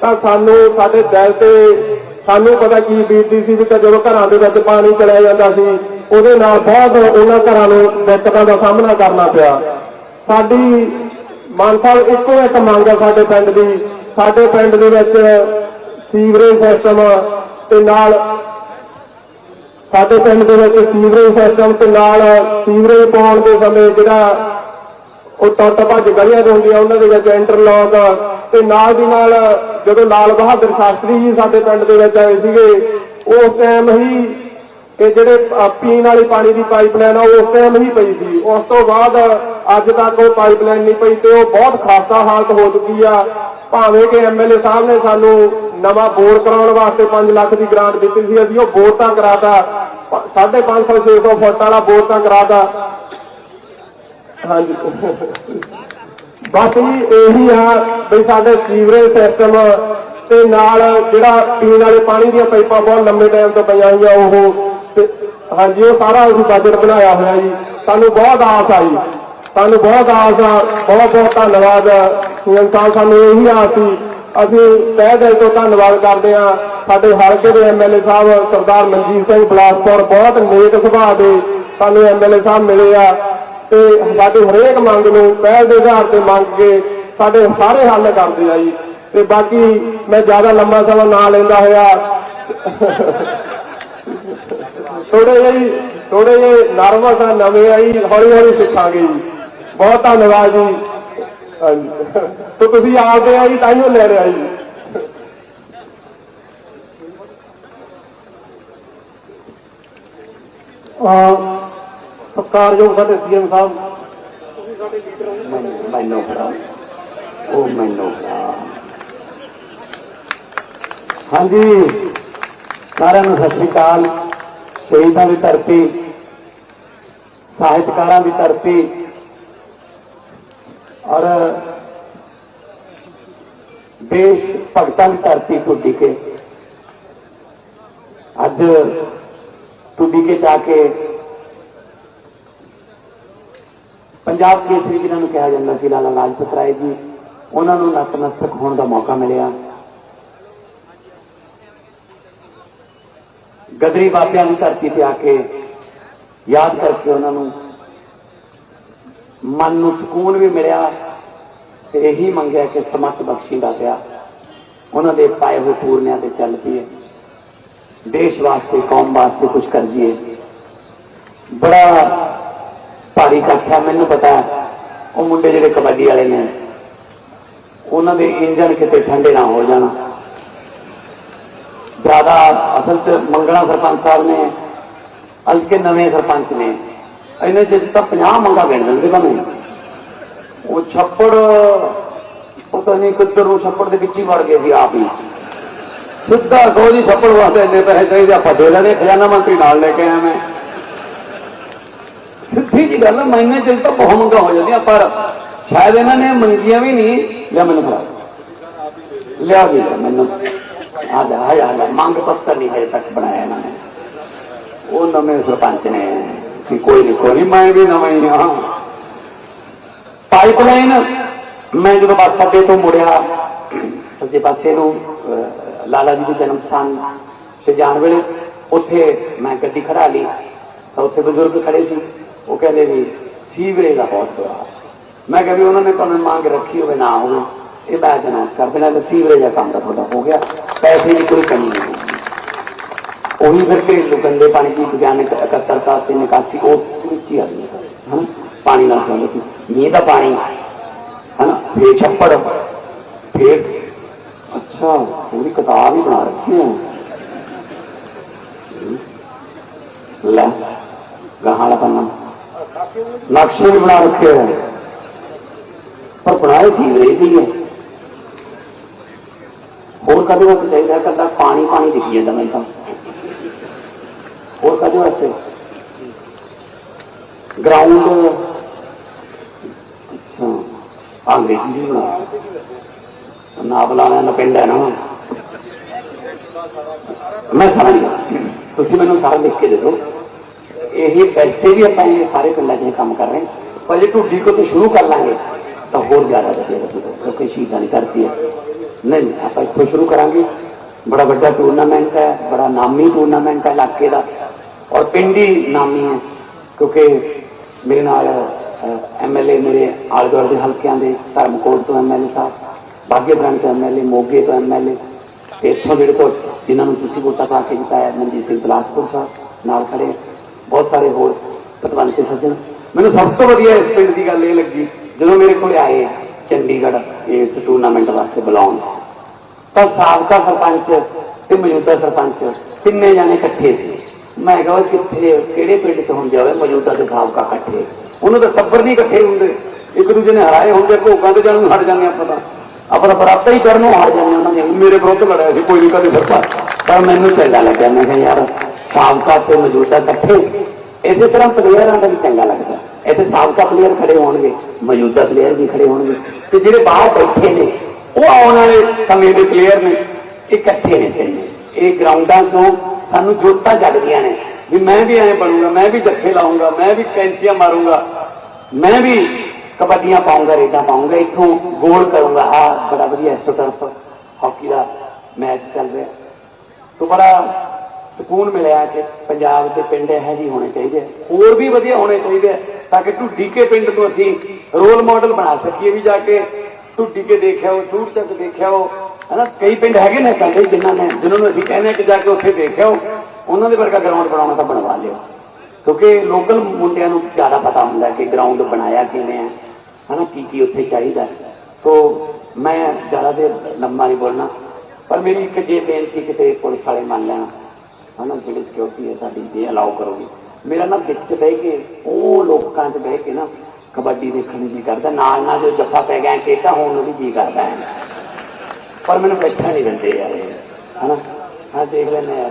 E: ਤਾਂ ਸਾਨੂੰ, ਸਾਡੇ ਦਿਲ ਤੇ ਸਾਨੂੰ ਪਤਾ ਕੀ ਬੀਤਦੀ ਸੀ ਵੀ ਤਾਂ ਜਦੋਂ ਘਰਾਂ ਦੇ ਵਿੱਚ ਪਾਣੀ ਚਲਿਆ ਜਾਂਦਾ ਸੀ, ਉਹਦੇ ਨਾਲ ਬਹੁਤ ਉਹਨਾਂ ਘਰਾਂ ਨੂੰ ਦਿੱਕਤਾਂ ਦਾ ਸਾਹਮਣਾ ਕਰਨਾ ਪਿਆ। ਸਾਡੀ ਮਾਨ ਸਾਹਿਬ ਇੱਕੋ ਇੱਕ ਮੰਗ ਹੈ ਸਾਡੇ ਪਿੰਡ ਦੀ। ਸਾਡੇ ਪਿੰਡ ਦੇ ਵਿੱਚ ਸੀਵਰੇਜ ਸਿਸਟਮ ਤੇ ਨਾਲ ਸਾਡੇ ਪਿੰਡ ਦੇ ਵਿੱਚ ਸੀਵਰੇਜ ਸਿਸਟਮ ਤੇ ਨਾਲ ਸੀਵਰੇਜ ਪਾਉਣ ਦੇ ਸਮੇਂ ਜਿਹੜਾ ਉਹ ਟੁੱਟ ਭੱਜ ਗਲੀਆਂ ਦੇ ਹੁੰਦੀਆਂ, ਉਹਨਾਂ ਦੇ ਵਿੱਚ ਇੰਟਰਲੌਕ ਤੇ ਨਾਲ ਦੀ ਨਾਲ ਜਦੋਂ ਲਾਲ ਬਹਾਦਰ ਸ਼ਾਸਤਰੀ ਜੀ ਸਾਡੇ ਪਿੰਡ ਦੇ ਵਿੱਚ ਆਏ ਸੀਗੇ, ਉਸ ਟਾਈਮ ਹੀ ਇਹ ਜਿਹੜੇ ਪੀਣ ਵਾਲੀ ਪਾਣੀ ਦੀ ਪਾਈਪਲਾਈਨ ਆ, ਉਸ ਟਾਈਮ ਹੀ ਪਈ ਸੀ। ਉਸ ਤੋਂ ਬਾਅਦ ਅੱਜ ਤੱਕ ਉਹ ਪਾਈਪਲਾਈਨ ਨਹੀਂ ਪਈ ਤੇ ਉਹ ਬਹੁਤ ਖਾਸਾ ਹਾਲਤ ਹੋ ਚੁੱਕੀ ਆ। ਭਾਵੇਂ ਕਿ ਐਮਐਲਏ ਸਾਹਿਬ ਨੇ ਸਾਨੂੰ ਨਵਾਂ ਬੋਰ ਕਰਾਉਣ ਵਾਸਤੇ 5 ਲੱਖ ਦੀ ਗ੍ਰਾਂਟ ਦਿੱਤੀ ਸੀ, ਅਸੀਂ ਉਹ ਬੋਰ ਤਾਂ ਕਰਾਤਾ 550 600 ਫੁੱਟ ਵਾਲਾ ਬੋਰ ਤਾਂ ਕਰਾਤਾ। ਹਾਂਜੀ। ਬਸ ਜੀ ਇਹੀ ਆ ਵੀ ਸਾਡੇ ਸੀਵਰੇਜ ਸਿਸਟਮ ਤੇ ਨਾਲ ਜਿਹੜਾ ਪੀਣ ਵਾਲੇ ਪਾਣੀ ਦੀਆਂ ਪਾਈਪਾਂ ਬਹੁਤ ਲੰਮੇ ਟਾਈਮ ਤੋਂ ਪਈਆਂ ਹੋਈਆਂ ਉਹ ਤੇ ਹਾਂਜੀ, ਉਹ ਸਾਰਾ ਅਸੀਂ ਬਜਟ ਬਣਾਇਆ ਹੋਇਆ ਜੀ। ਸਾਨੂੰ ਬਹੁਤ ਆਸ ਆ ਜੀ ਸਾਨੂੰ ਬਹੁਤ ਆਸ ਆ ਬਹੁਤ ਬਹੁਤ ਧੰਨਵਾਦ ਸੀਐਮ ਸਾਨੂੰ ਇਹੀ ਆਸ ਸੀ। ਅਸੀਂ ਤਹਿ ਦਿਲ ਤੋਂ ਧੰਨਵਾਦ ਕਰਦੇ ਹਾਂ। ਸਾਡੇ ਹਲਕੇ ਦੇ ਐਮਐਲਏ ਸਾਹਿਬ, ਸਰਦਾਰ ਮਨਜੀਤ ਸਿੰਘ ਬਲਾਸਪੁਰ, ਬਹੁਤ ਨੇਕ ਸੁਭਾਅ ਦੇ ਸਾਨੂੰ ਐਮਐਲਏ ਸਾਹਿਬ ਮਿਲੇ ਆ। ਤੇ ਸਾਡੀ ਹਰੇਕ ਮੰਗ ਨੂੰ ਪਹਿਲ ਦੇ ਆਧਾਰ ਤੇ ਮੰਗ ਕੇ ਸਾਡੇ ਸਾਰੇ ਹੱਲ ਕਰਦੇ ਆ ਜੀ। ਤੇ ਬਾਕੀ ਮੈਂ ਜ਼ਿਆਦਾ ਲੰਮਾ ਸਮਾਂ ਨਾ ਲੈਂਦਾ ਹੋਇਆ। ਥੋੜੇ ਜਿਹੇ ਥੋੜੇ ਜਿਹੇ ਨਰਵਸ ਆ, ਨਵੇਂ ਆਈ ਹੌਲੀ ਹੌਲੀ ਸਿੱਖਾਂਗੇ ਜੀ। ਬਹੁਤ ਧੰਨਵਾਦ ਜੀ। ਹਾਂਜੀ। ਤੇ ਤੁਸੀਂ ਆਪਦੇ ਆ ਜੀ ਤਾਂ ਹੀ ਲੈ ਰਿਹਾ ਜੀ। ਸਤਿਕਾਰਯੋਗ ਸਾਡੇ ਸੀਐਮ ਸਾਹਿਬ।
F: ਮੈਨੂੰ ਫੜਾ। ਉਹ ਮੈਨੂੰ ਫੜਾ। ਹਾਂਜੀ। ਸਾਰਿਆਂ ਨੂੰ ਸਤਿ ਸ੍ਰੀ ਅਕਾਲ। ਸ਼ਹੀਦਾਂ ਦੀ ਧਰਤੀ, ਸਾਹਿਤਕਾਰਾਂ ਦੀ ਧਰਤੀ ਔਰ ਦੇਸ਼ ਭਗਤਾਂ ਦੀ ਧਰਤੀ ਟੁੱਡੀ ਕੇ ਅੱਜ ਟੁੱਡੀ ਕੇ ਜਾ ਕੇ ਪੰਜਾਬ ਕੇਸਰੀ ਜਿਹਨਾਂ ਨੂੰ ਕਿਹਾ ਜਾਂਦਾ ਸੀ, ਲਾਲਾ ਲਾਜਪਤ ਰਾਏ ਜੀ। ਉਹਨਾਂ ਨੂੰ ਨਤਮਸਤਕ ਹੋਣ ਦਾ ਮੌਕਾ ਮਿਲਿਆ। ਗਦਰੀ ਬਾਬਿਆਂ ਦੀ ਧਰਤੀ ਤੇ ਆ ਕੇ ਯਾਦ ਕਰਕੇ ਉਹਨਾਂ ਨੂੰ ਮਨ ਨੂੰ ਸਕੂਨ ਵੀ ਮਿਲਿਆ ਤੇ ਇਹੀ ਮੰਗਿਆ ਕਿ ਸਮਤ ਬਖਸ਼ੀਦਾ ਪਿਆ ਉਹਨਾਂ ਦੇ ਪਾਏ ਹੋਏ ਪੂਰਨਿਆਂ ਤੇ ਚੱਲ ਪਈਏ। ਦੇਸ਼ ਵਾਸਤੇ, ਕੌਮ ਵਾਸਤੇ ਕੁਝ ਕਰ ਜੀਏ। ਬੜਾ ਭਾਰੀ ਇਕੱਠ, ਮੈਨੂੰ ਪਤਾ ਉਹ ਮੁੰਡੇ ਜਿਹੜੇ ਕਬੱਡੀ ਵਾਲੇ ਨੇ, ਉਹਨਾਂ ਦੇ ਇੰਜਨ ਕਿਤੇ ਠੰਡੇ ਨਾ ਹੋ ਜਾਣ। ਜ਼ਿਆਦਾ ਅਸਲ ਚ ਮੰਗਣਾ ਸਰਪੰਚ ਸਾਹਿਬ ਨੇ ਅੱਜ ਨਵੇਂ ਸਰਪੰਚ ਨੇ। ਇਹਨੇ ਚ ਤਾਂ 50 ਮੰਗਾ ਗਿਣ ਦਿੰਦੇ ਤੁਹਾਨੂੰ ਉਹ ਛੱਪੜ ਪਤਾ ਨਹੀਂ ਕਿੱਧਰ ਨੂੰ ਛੱਪੜ ਦੇ ਵਿੱਚ ਹੀ ਵੜ ਗਏ ਸੀ ਆਪ ਹੀ। ਸਿੱਧਾ ਕਹੋ ਜੀ ਛੱਪੜ ਵਾਸਤੇ ਇੰਨੇ ਪੈਸੇ ਚਾਹੀਦੇ ਆਪਾਂ ਦੇ ਦੇਣੇ ਖਜ਼ਾਨਾ ਮੰਤਰੀ ਨਾਲ ਲੈ ਕੇ ਆਇਆ ਮੈਂ। ਸਿੱਧੀ ਜੀ ਗੱਲ ਮੈਨੇ ਚਿਰ ਤਾਂ ਬਹੁਤ ਮੰਗਾ ਹੋ ਜਾਂਦੀਆਂ ਪਰ ਸ਼ਾਇਦ ਇਹਨਾਂ ਨੇ ਮੰਗੀਆਂ ਵੀ ਨਹੀਂ ਜਾਂ ਮੈਨੂੰ ਫੜਾ ਲਿਆ ਵੀ ਮੈਨੂੰ। ਆ ਜਾ ਆ ਜਾ ਆ ਜਾ, ਮੰਗ ਪੱਤਰ ਨਹੀਂ ਹਜੇ ਤੱਕ ਬਣਾਇਆ ਇਹਨਾਂ ਨੇ। ਉਹ ਨਵੇਂ ਸਰਪੰਚ ਨੇ। ਕਿ ਕੋਈ ਨਹੀਂ ਕੋਈ ਨੀ, ਮੈਂ ਵੀ ਨਵਾਂ ਹਾਂ ਪਾਈਪਲਾਈਨ ਮੈਂ ਜਦੋਂ ਬੱਸ ਅੱਡੇ ਤੋਂ ਮੁੜਿਆ ਸੱਜੇ ਪਾਸੇ ਨੂੰ ਲਾਲਾ ਜੀ ਦੇ ਜਨਮ ਸਥਾਨ ਤੇ ਜਾਣ ਵੇਲੇ ਉੱਥੇ ਮੈਂ ਗੱਡੀ ਖੜਾ ਲਈ ਤਾਂ ਉੱਥੇ ਬਜ਼ੁਰਗ ਖੜੇ ਸੀ। ਉਹ ਕਹਿੰਦੇ ਵੀ ਸੀਵਰੇਜ ਦਾ ਬਹੁਤ ਬੁਰਾ ਮੈਂ ਕਿਹਾ ਵੀ ਉਹਨਾਂ ਨੇ ਤੁਹਾਨੂੰ ਮੰਗ ਰੱਖੀ ਹੋਵੇ ਨਾ ਹੋਵੇ ਇਹ ਬਾਅਦ ਅਨਾਉਂਸ ਕਰ ਦੇਣਾ ਸੀਵਰੇਜ ਦਾ ਕੰਮ ਤਾਂ ਤੁਹਾਡਾ ਹੋ ਗਿਆ ਪੈਸੇ ਦੀ ਕੋਈ ਕਮੀ ਨਹੀਂ। ਉਹੀ ਫਿਰ ਘਰੇਲੂ ਗੰਦੇ ਪਾਣੀ ਦੀ ਵਿਗਿਆਨਕ ਇਕੱਤਰਤਾ ਤੇ ਨਿਕਾਸੀ, ਉਹ ਵਿੱਚ ਹੀ ਆ ਗਈ। ਹੈ ਪਾਣੀ ਨਾਲ ਸੰਬੰਧਿਤ। ਮੀਂਹ ਦਾ ਪਾਣੀ। ਹਨਾ? ਫੇਰ ਛੱਪੜ। ਫੇਰ ਅੱਛਾ, ਪੂਰੀ ਕਿਤਾਬ ਹੀ ਬਣਾ ਰੱਖੀ ਹੈ ਲੈ, ਗਾਹਾਂ ਵਾਲਾ ਪੰਨਾ। ਨਕਸ਼ੇ ਵੀ ਬਣਾ ਰੱਖੇ ਹੈ ਪਰ ਬਣਾਏ ਸੀ ਵੇਦੀ ਹੈ ਹੋਰ ਕਦੇ ਵਾਸਤੇ ਚਾਹੀਦਾ? ਹੈ? ਇਕੱਲਾ ਪਾਣੀ ਪਾਣੀ ਦਿਖੀ ਜਾਂਦਾ ਮੈਨੂੰ ਤਾਂ। ਹੋਰ ਕਦੇ ਵਾਸਤੇ ਗਰਾਊਂਡ ਅੱਛਾ ਅੰਗਰੇਜ਼ੀ ਜੀ ਬਣਾ ਨਾ ਬੁਲਾਣਾ ਨਾ ਪਿੰਡ ਹੈ ਨਾ ਮੈਂ ਸਮਝ ਗਿਆ। ਤੁਸੀਂ ਮੈਨੂੰ ਸਾਰਾ ਲਿਖ ਕੇ ਦੇ ਦਿਓ। ਇਹ ਪੈਸੇ ਵੀ ਆਪਾਂ ਇਹ ਸਾਰੇ ਪਿੰਡਾਂ 'ਚ ਕੰਮ ਕਰ ਰਹੇ ਪਰ ਜੇ ਢੁੱਡੀ ਕੋ ਤੋਂ ਸ਼ੁਰੂ ਕਰ ਲਾਂਗੇ ਤਾਂ ਹੋਰ ਜ਼ਿਆਦਾ ਵਧੀਆ ਕਿਉਂਕਿ ਸ਼ਹੀਦਾਂ ਦੀ ਧਰਤੀ ਹੈ। ਨਹੀਂ, ਆਪਾਂ ਇੱਥੋਂ ਸ਼ੁਰੂ ਕਰਾਂਗੇ। ਬੜਾ ਵੱਡਾ ਟੂਰਨਾਮੈਂਟ ਹੈ ਬੜਾ ਨਾਮੀ ਟੂਰਨਾਮੈਂਟ ਹੈ ਇਲਾਕੇ ਦਾ। ਔਰ ਪਿੰਡ ਹੀ ਨਾਮੀ ਹੈ, ਕਿਉਂਕਿ ਮੇਰੇ ਨਾਲ ਐਮਐਲਏ ਮੇਰੇ ਆਲੇ ਦੁਆਲੇ ਦੇ ਹਲਕਿਆਂ ਦੇ ਧਰਮਕੋਟ ਤੋਂ ਐਮਐਲਏ ਸਾਹਿਬ ਬਾਗੇ ਬ੍ਰਾਂਚ ਤੋਂ ਐਮਐਲਏ ਮੋਗੇ ਤੋਂ ਐਮਐਲਏ ਤੇ ਇੱਥੋਂ ਜਿਹੜੇ ਤੋਂ ਜਿਨ੍ਹਾਂ ਨੂੰ ਤੁਸੀਂ ਵੋਟਾਂ ਪਾ ਕੇ ਜਿਤਾਇਆ, ਮਨਜੀਤ ਸਿੰਘ ਬਲਾਸਪੁਰ ਸਾਹਿਬ ਨਾਲ ਖੜੇ, ਬਹੁਤ ਸਾਰੇ ਹੋਰ ਪਤਵੰਤ ਸੱਜਣ। ਮੈਨੂੰ ਸਭ ਤੋਂ ਵਧੀਆ ਇਸ ਪਿੰਡ ਦੀ ਗੱਲ ਇਹ ਲੱਗੀ, ਜਦੋਂ ਮੇਰੇ ਕੋਲ ਆਏ ਚੰਡੀਗੜ੍ਹ ਇਸ ਟੂਰਨਾਮੈਂਟ ਵਾਸਤੇ ਬੁਲਾਉਣ। ਤਾਂ ਸਾਬਕਾ ਸਰਪੰਚ ਤੇ ਮੌਜੂਦਾ ਸਰਪੰਚ ਤਿੰਨੇ ਜਾਣੇ ਇਕੱਠੇ ਸੀ। ਮੈਂ ਕਿਹਾ ਕਿੱਥੇ ਕਿਹੜੇ ਪਿੰਡ 'ਚ ਹੁੰਦੇ ਹੋਵੇ ਮੌਜੂਦਾ ਤੇ ਸਾਬਕਾ ਇਕੱਠੇ। ਉਹਨਾਂ ਦਾ ਟੱਬਰ ਨਹੀਂ ਇਕੱਠੇ ਹੁੰਦੇ। ਇੱਕ ਦੂਜੇ ਨੇ ਹਰਾਏ ਹੁੰਦੇ ਭੋਗਾਂ ਤੇ ਜਾਣ ਨੂੰ ਹਟ ਜਾਂਦੇ ਆਪਾਂ ਤਾਂ। ਆਪਾਂ ਤਾਂ ਬਰਾਬਰ ਹੀ ਚੜਨੋਂ ਹਾਰ ਜਾਂਦੇ ਉਹਨਾਂ ਦੇ। ਮੇਰੇ ਵਿਰੁੱਧ ਲੜਿਆ ਸੀ ਕੋਈ ਨਹੀਂ ਕਦੇ ਸਰਪੰਚ ਪਰ ਮੈਨੂੰ ਚੰਗਾ ਲੱਗਿਆ ਮੈਂ ਕਿਹਾ ਯਾਰ ਸਾਬਕਾ ਤੇ ਮੌਜੂਦਾ ਇਕੱਠੇ। ਇਸੇ ਤਰ੍ਹਾਂ ਪਲੇਅਰਾਂ ਦਾ ਵੀ ਚੰਗਾ ਲੱਗਦਾ। ਇੱਥੇ ਸਾਬਕਾ ਪਲੇਅਰ ਖੜੇ ਹੋਣਗੇ ਮੌਜੂਦਾ ਪਲੇਅਰ ਵੀ ਖੜੇ ਹੋਣਗੇ। ਤੇ ਜਿਹੜੇ ਬਾਹਰ ਬੈਠੇ ਨੇ ਉਹ ਆਉਣ ਵਾਲੇ ਸਮੇਂ ਦੇ ਪਲੇਅਰ ਨੇ ਇਕੱਠੇ ਨੇ ਤਿੰਨੇ ਇਹ ਗਰਾਊਂਡਾਂ 'ਚੋਂ ਸਾਨੂੰ ਜੋਤਾਂ ਜਗਦੀਆਂ ਨੇ। ਵੀ ਮੈਂ ਵੀ ਐਂ ਬਣੂੰਗਾ, ਮੈਂ ਵੀ ਜੱਫੇ ਲਾਉਂਗਾ, ਮੈਂ ਵੀ ਕੈਂਚੀਆਂ ਮਾਰੂੰਗਾ, ਮੈਂ ਵੀ ਕਬੱਡੀਆਂ ਪਾਉਂਗਾ, ਰੇਡਾਂ ਪਾਉਂਗਾ, ਇੱਥੋਂ ਗੋਲ ਕਰੂੰਗਾ। ਆ ਬੜਾ ਵਧੀਆ ਇਸ ਐਸਟੋਟਰਫ ਹਾਕੀ ਦਾ ਮੈਚ ਚੱਲ ਰਿਹਾ। ਸੋ ਬੜਾ ਸਕੂਨ ਮਿਲਿਆ ਕਿ ਪੰਜਾਬ ਦੇ ਪਿੰਡ ਇਹੋ ਜਿਹੇ ਹੋਣੇ ਚਾਹੀਦੇ ਹੋਰ ਵੀ ਵਧੀਆ ਹੋਣੇ ਚਾਹੀਦੇ ਤਾਂ ਕਿ ਢੁੱਡੀ ਕੇ ਪਿੰਡ ਨੂੰ ਅਸੀਂ ਰੋਲ ਮਾਡਲ ਬਣਾ ਸਕੀਏ ਵੀ ਜਾ ਕੇ ਢੁੱਡੀ ਕੇ ਦੇਖਿਆ ਉਹ ਚੂੜ ਚੱਕ ਦੇਖਿਆ ਉਹ ਹਨਾ ਕਈ ਪਿੰਡ ਹੈਗੇ ਨੇ ਕਹਿੰਦੇ ਜਿਨ੍ਹਾਂ ਨੇ, ਜਿਨ੍ਹਾਂ ਨੂੰ ਅਸੀਂ ਕਹਿੰਦੇ ਆ ਕਿ ਜਾ ਕੇ ਉੱਥੇ ਦੇਖਿਓ, ਉਹਨਾਂ ਦੇ ਵਰਗਾ ਗਰਾਊਂਡ ਬਣਾਉਣਾ ਤਾਂ ਬਣਵਾ ਲਿਓ। ਕਿਉਂਕਿ ਲੋਕਲ ਮੁੰਡਿਆਂ ਨੂੰ ਜ਼ਿਆਦਾ ਪਤਾ ਹੁੰਦਾ ਕਿ ਗਰਾਊਂਡ ਬਣਾਇਆ ਕਿਵੇਂ ਹੈ, ਹਨਾ, ਕੀ ਕੀ ਉੱਥੇ ਚਾਹੀਦਾ ਸੋ ਮੈਂ ਜ਼ਿਆਦਾ ਦੇਰ ਲੰਮਾ ਨਹੀਂ ਬੋਲਣਾ, ਪਰ ਮੇਰੀ ਇੱਕ ਜੇ ਬੇਨਤੀ ਕਿਤੇ ਪੁਲਿਸ ਵਾਲੇ ਮੰਨ ਲੈਣ, ਹਨਾ, ਜਿਹੜੀ ਸਿਕਿਉਰਿਟੀ ਹੈ ਸਾਡੀ ਜੇ ਅਲਾਉ ਕਰੋਗੇ। ਮੇਰਾ ਨਾ ਵਿੱਚ ਬਹਿ ਕੇ, ਉਹ ਲੋਕਾਂ 'ਚ ਬਹਿ ਕੇ ਨਾ ਕਬੱਡੀ ਦੇਖਣ ਨੂੰ ਜੀ ਕਰਦਾ ਨਾਲ ਨਾਲ ਜੋ ਜੱਫਾ ਪੈ ਗਿਆ ਕੇਕਾ ਹੋਣ ਨੂੰ ਵੀ ਜੀ ਕਰਦਾ ਹੈ। ਪਰ ਮੈਨੂੰ ਬੈਠਾ ਨਹੀਂ ਦਿੰਦੇ ਯਾਰ ਹਨਾ? ਹਾਂ ਦੇਖ ਲੈਂਦੇ ਯਾਰ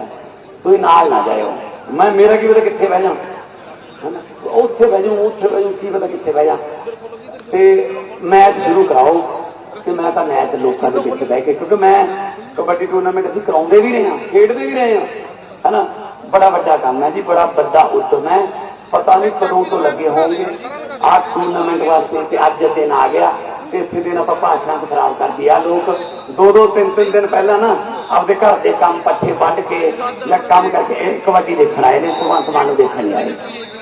F: ਤੁਸੀਂ ਨਾਲ ਨਾ ਜਾਇਓ। ਮੈਂ, ਮੇਰਾ ਕੀ ਪਤਾ ਕਿੱਥੇ ਬਹਿ ਜਾ? ਹਨਾ? ਉੱਥੇ ਬਹਿ ਜਾਊਂ, ਉੱਥੇ ਬਹਿ ਜਾਊਂ, ਕੀ ਪਤਾ ਕਿੱਥੇ ਬਹਿ ਜਾ? ਤੇ ਮੈਚ ਸ਼ੁਰੂ ਕਰਾਓ। ਤੇ ਮੈਂ ਤਾਂ ਮੈਚ ਲੋਕਾਂ ਦੇ ਵਿੱਚ ਬਹਿ ਕੇ, ਕਿਉਂਕਿ ਮੈਂ ਕਬੱਡੀ ਟੂਰਨਾਮੈਂਟ ਅਸੀਂ ਕਰਾਉਂਦੇ ਵੀ ਰਹੇ ਹਾਂ, ਖੇਡਦੇ ਵੀ ਰਹੇ ਹਾਂ, ਹਨਾ? ਬੜਾ ਵੱਡਾ ਕੰਮ ਹੈ ਜੀ, ਬੜਾ ਵੱਡਾ ਉਦਮ ਹੈ। ਪਤਾ ਨਹੀਂ ਕਦੋਂ ਤੋਂ ਲੱਗੇ ਹੋਣਗੇ। ਆਹ ਟੂਰਨਾਮੈਂਟ ਵਾਸਤੇ ਤੇ ਅੱਜ ਦਿਨ ਆ ਗਿਆ। ਇਸੇ ਦਿਨ ਆਪਾਂ ਭਾਸ਼ਣਾਂ ਖਰਾਬ ਕਰਦੀ ਆ। ਲੋਕ ਦੋ ਦੋ ਤਿੰਨ ਤਿੰਨ ਦਿਨ ਪਹਿਲਾਂ ਨਾ ਆਪਦੇ ਘਰ ਦੇ ਕੰਮ ਪੱਠੇ ਵੱਢ ਕੇ ਜਾਂ ਕੰਮ ਕਰਕੇ ਇਹ ਕਬੱਡੀ ਦੇਖਣ ਆਏ ਨੇ, ਭਗਵੰਤ ਮਾਨ ਨੂੰ ਦੇਖਣ ਆਏ।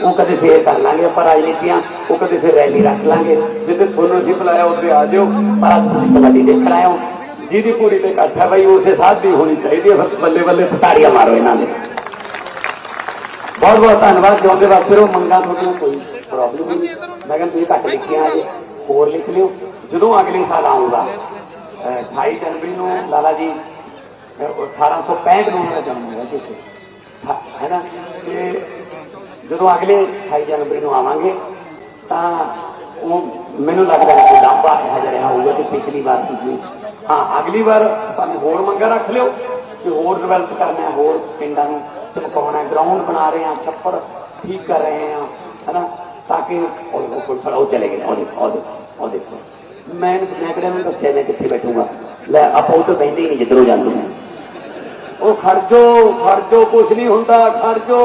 F: ਉਹ ਕਦੇ ਫੇਰ ਕਰ ਲਾਂਗੇ ਆਪਾਂ ਰਾਜਨੀਤੀਆਂ, ਉਹ ਕਦੇ ਫੇਰ ਰੈਲੀ ਰੱਖ ਲਾਂਗੇ। ਜਿੱਥੇ ਤੁਹਾਨੂੰ ਅਸੀਂ ਬੁਲਾਇਆ ਉੱਥੇ ਆ ਜਾਓ। ਪਰ ਤੁਸੀਂ ਕਬੱਡੀ ਦੇਖਣ ਆਏ ਹੋ। ਜਿਹਦੀ ਪੂਰੀ ਤੇ ਇਕੱਠ ਹੈ ਬਈ, ਉਸੇ ਸਾਥ ਦੀ ਹੋਣੀ ਚਾਹੀਦੀ ਹੈ। ਬਸ ਬੱਲੇ ਬੱਲੇ ਸਤਾਰੀਆਂ ਮਾਰੋ ਇਹਨਾਂ ਦੇ। ਬਹੁਤ ਬਹੁਤ ਧੰਨਵਾਦ ਜਿਉਂਦੇ ਵਾਸਤੇ ਉਹ ਮੰਗਾਂ ਤੁਹਾਨੂੰ ਕੋਈ ਪ੍ਰੋਬਲਮ ਨਹੀਂ। ਮੈਂ ਕਹਿੰਦਾ ਤੁਸੀਂ ਘੱਟ ਲਿਖਿਆ ਜੀ। ਹੋਰ ਲਿਖ ਲਿਓ। ਜਦੋਂ ਅਗਲੇ ਸਾਲ ਆਉਂਗਾ 28 ਜਨਵਰੀ ਨੂੰ ਲਾਲਾ ਜੀ ਅਹ, 1865 ਨੂੰ ਉਹਨਾਂ ਦਾ ਜਨਮ ਹੋਇਆ ਜੀ ਹੈ ਨਾ? ਤੇ ਜਦੋਂ ਅਗਲੇ 28 ਜਨਵਰੀ ਨੂੰ ਆਵਾਂਗੇ ਤਾਂ ਉਹ ਮੈਨੂੰ ਲੱਗਦਾ ਕਿ ਲੰਬਾ ਇਹੋ ਜਿਹਾ ਰਿਹਾ ਹੋਊਗਾ ਕਿ ਪਿਛਲੀ ਵਾਰ ਤੁਸੀਂ ਹਾਂ ਅਗਲੀ ਵਾਰ ਤੁਹਾਨੂੰ ਹੋਰ ਮੰਗਾ ਰੱਖ ਲਿਓ ਕਿ ਹੋਰ ਡਿਵੈਲਪ ਕਰਨਾ ਹੋਰ ਪਿੰਡਾਂ ਨੂੰ ਚਮਕਾਉਣਾ ਗਰਾਊਂਡ ਬਣਾ ਰਹੇ ਹਾਂ ਛੱਪੜ ਠੀਕ ਕਰ ਰਹੇ ਹਾਂ ਹਨਾ ਤਾਂ ਕਿ ਉਹ ਉਹ ਚਲੇ ਗਏ ਨੇ, ਉਹ ਦੇਖੋ ਉਹ ਦੇਖੋ ਉਹ ਦੇਖੋ। ਮੈਂ ਮੈਂ ਕਿਹੜਾ ਨੂੰ ਦੱਸਿਆ, ਮੈਂ ਕਿੱਥੇ ਬੈਠੂਗਾ। ਲੈ, ਆਪਾਂ ਉਹ ਤੋਂ ਬੈਠੇ ਹੀ ਨਹੀਂ, ਜਿੱਧਰੋਂ ਜਾਂਦੇ ਨੇ ਉਹ ਖਰਜੋ ਖਰਜੋ ਕੁਛ ਨਹੀਂ ਹੁੰਦਾ ਖਰਜੋ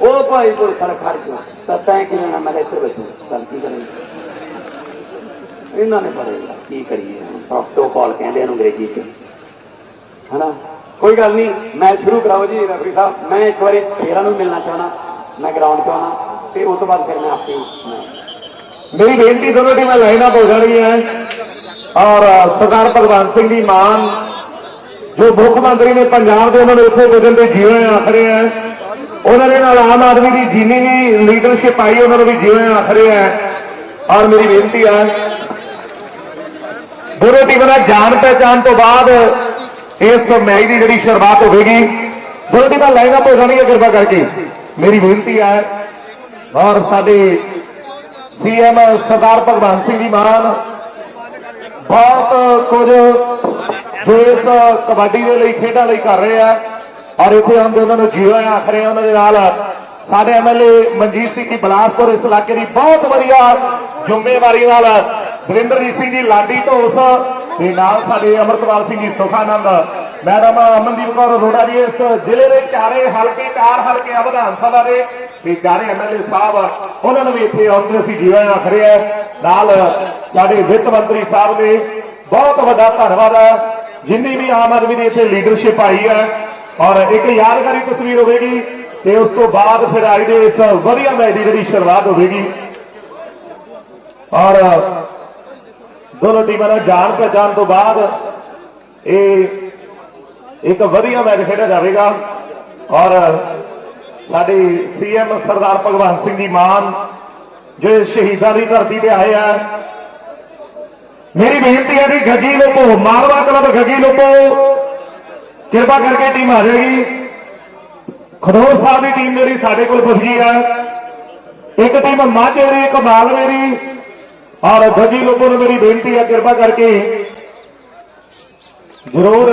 F: ਉਹ ਭਾਈ ਕੋਲ ਖੜ ਖਰਜੋ ਤਾਂ ਤੈਂ ਕੀ ਲੈਣਾ, ਮੈਂ ਇੱਥੇ ਬੈਠੂ। ਚੱਲ, ਕੀ ਕਰੀਏ? ਇਹਨਾਂ ਨੇ ਪੜੇਗਾ ਕੀ ਕਰੀਏ ਪ੍ਰੋਟੋਕਾਲ ਕਹਿੰਦੇ ਇਹਨੂੰ ਅੰਗਰੇਜ਼ੀ ਚ। ਹਨਾ? ਕੋਈ ਗੱਲ ਨਹੀਂ, ਮੈਂ ਸ਼ੁਰੂ ਕਰਾਓ ਜੀ, ਰਫਰੀ ਸਾਹਿਬ। ਮੈਂ ਇੱਕ ਵਾਰੀ ਫੇਰਾਂ ਨੂੰ ਮਿਲਣਾ ਚਾਹਣਾ ਮੈਂ ਗਰਾਊਂਡ ਚ ਆਉਣਾ, ਤੇ ਉਸ ਤੋਂ ਬਾਅਦ ਫਿਰ ਮੈਂ ਆਪੇ ਮੈਂ
G: ਮੇਰੀ ਬੇਨਤੀ ਦੋਨੋਂ ਟੀਮਾਂ ਲਾਈਨਾਂ ਹੋ। ਜਾਣਗੀਆਂ ਔਰ ਸਰਦਾਰ ਭਗਵੰਤ ਸਿੰਘ ਦੀ ਮਾਨ ਜੋ ਮੁੱਖ ਮੰਤਰੀ ਨੇ ਪੰਜਾਬ ਦੇ ਉਹਨਾਂ ਨੂੰ ਇੱਥੇ ਵਜਨ ਤੇ ਜੀਵਨ ਆਖਰੇ ਹੈ, ਉਹਨਾਂ ਦੇ ਨਾਲ ਆਮ ਆਦਮੀ ਦੀ ਜਿੰਨੀ ਵੀ ਲੀਡਰਸ਼ਿਪ ਆਈ, ਉਹਨਾਂ ਨੂੰ ਵੀ ਜੀਵਨ ਆਖਰੇ ਹੈ। ਔਰ ਮੇਰੀ ਬੇਨਤੀ ਹੈ ਦੋਨੋਂ ਟੀਮਾਂ ਦਾ ਜਾਣ ਪਹਿਚਾਣ ਤੋਂ ਬਾਅਦ ਇਸ ਮੈਚ ਦੀ ਜਿਹੜੀ ਸ਼ੁਰੂਆਤ ਹੋਵੇਗੀ ਦੋਨੋਂ ਟੀਮਾਂ ਲਾਈਨਾਂ ਹੋ ਜਾਣਗੀਆਂ ਕਿਰਪਾ ਕਰਕੇ। ਮੇਰੀ ਬੇਨਤੀ ਹੈ, ਔਰ ਸਾਡੇ ਸੀਐਮ ਸਰਦਾਰ ਭਗਵੰਤ ਸਿੰਘ ਜੀ ਮਾਨ, ਬਹੁਤ ਕੁਝ ਜੋ ਇਸ ਕਬੱਡੀ ਦੇ ਲਈ, ਖੇਡਾਂ ਲਈ ਕਰ ਰਹੇ ਆ। ਔਰ ਇੱਥੇ ਆਉਂਦੇ ਉਹਨਾਂ ਨੂੰ ਜੀਵਨ ਆਖ ਰਹੇ ਉਹਨਾਂ ਦੇ ਨਾਲ। ਸਾਡੇ ਐਮਐਲਏ ਮਨਜੀਤ ਸਿੰਘ ਜੀ ਬਲਾਸਪੁਰ ਇਸ ਇਲਾਕੇ ਦੀ ਬਹੁਤ ਵਧੀਆ ਜ਼ਿੰਮੇਵਾਰੀ ਨਾਲ ਵਰਿੰਦਰਜੀਤ ਸਿੰਘ ਜੀ, ਲਾਡੀ ਢੋਸ ਤੇ ਨਾਲ ਸਾਡੇ ਅਮਰਤਪਾਲ ਸਿੰਘ ਜੀ ਸੁਖਾਨੰਦ ਮੈਡਮ ਅਮਨਦੀਪ ਕੌਰ ਅਰੋੜਾ ਜੀ, ਇਸ ਜ਼ਿਲ੍ਹੇ ਦੇ ਚਾਰੇ ਹਲਕੇ, ਚਾਰ ਹਲਕੇ ਵਿਧਾਨ ਸਭਾ ਦੇ, ਤੇ ਚਾਰੇ ਐਮਐਲਏ ਸਾਹਿਬ, ਉਹਨਾਂ ਨੂੰ ਵੀ ਇੱਥੇ ਆਉਂਦੇ ਅਸੀਂ ਜੀਵਨ ਆਖ ਰਹੇ ਆ ਨਾਲ ਸਾਡੇ ਵਿੱਤ ਮੰਤਰੀ ਸਾਹਿਬ ਦੇ ਬਹੁਤ ਵੱਡਾ ਧੰਨਵਾਦ ਹੈ। ਜਿੰਨੀ ਵੀ ਆਮ ਆਦਮੀ ਦੀ ਇੱਥੇ ਲੀਡਰਸ਼ਿਪ ਆਈ ਹੈ, ਔਰ ਇੱਕ ਯਾਦਗਾਰੀ ਤਸਵੀਰ ਹੋਵੇਗੀ, ਤੇ ਉਸ ਤੋਂ ਬਾਅਦ ਫਿਰ ਅੱਜ ਦੇ ਇਸ ਵਧੀਆ ਮੈਚ ਦੀ ਜਿਹੜੀ ਸ਼ੁਰੂਆਤ ਹੋਵੇਗੀ। ਔਰ ਦੋਨੋਂ ਟੀਮਾਂ ਨਾਲ ਜਾਣ ਪਹਿਚਾਣ ਤੋਂ ਬਾਅਦ ਇਹ ਇੱਕ ਵਧੀਆ ਮੈਚ ਖੇਡਿਆ ਜਾਵੇਗਾ। ਔਰ ਸਾਡੇ ਸੀਐਮ ਸਰਦਾਰ ਭਗਵੰਤ ਸਿੰਘ ਜੀ ਮਾਨ ਜੋ ਸ਼ਹੀਦਾਂ ਦੀ ਧਰਤੀ ਤੇ ਆਏ ਆ, ਮੇਰੀ ਬੇਨਤੀ ਹੈ ਕਿ ਗੱਗੀ ਲੋਪੋ, ਮਾਲਵਾ ਕਲੱਬ ਗੱਗੀ ਲੋਪੋ, ਕਿਰਪਾ ਕਰਕੇ ਟੀਮ ਆ ਜਾਏਗੀ। ਖਡੋਰ ਸਾਹਿਬ ਦੀ ਟੀਮ ਜਿਹੜੀ ਸਾਡੇ ਕੋਲ ਪੁੱਜੀ ਹੈ, ਇੱਕ ਟੀਮ ਮਾਝੇ ਦੀ, ਇੱਕ ਮਾਲਵੇ ਦੀ ਔਰ ਗੱਗੀ ਲੋਪੋ ਨੂੰ ਮੇਰੀ ਬੇਨਤੀ ਹੈ, ਕਿਰਪਾ ਕਰਕੇ। ਜ਼ਰੂਰ।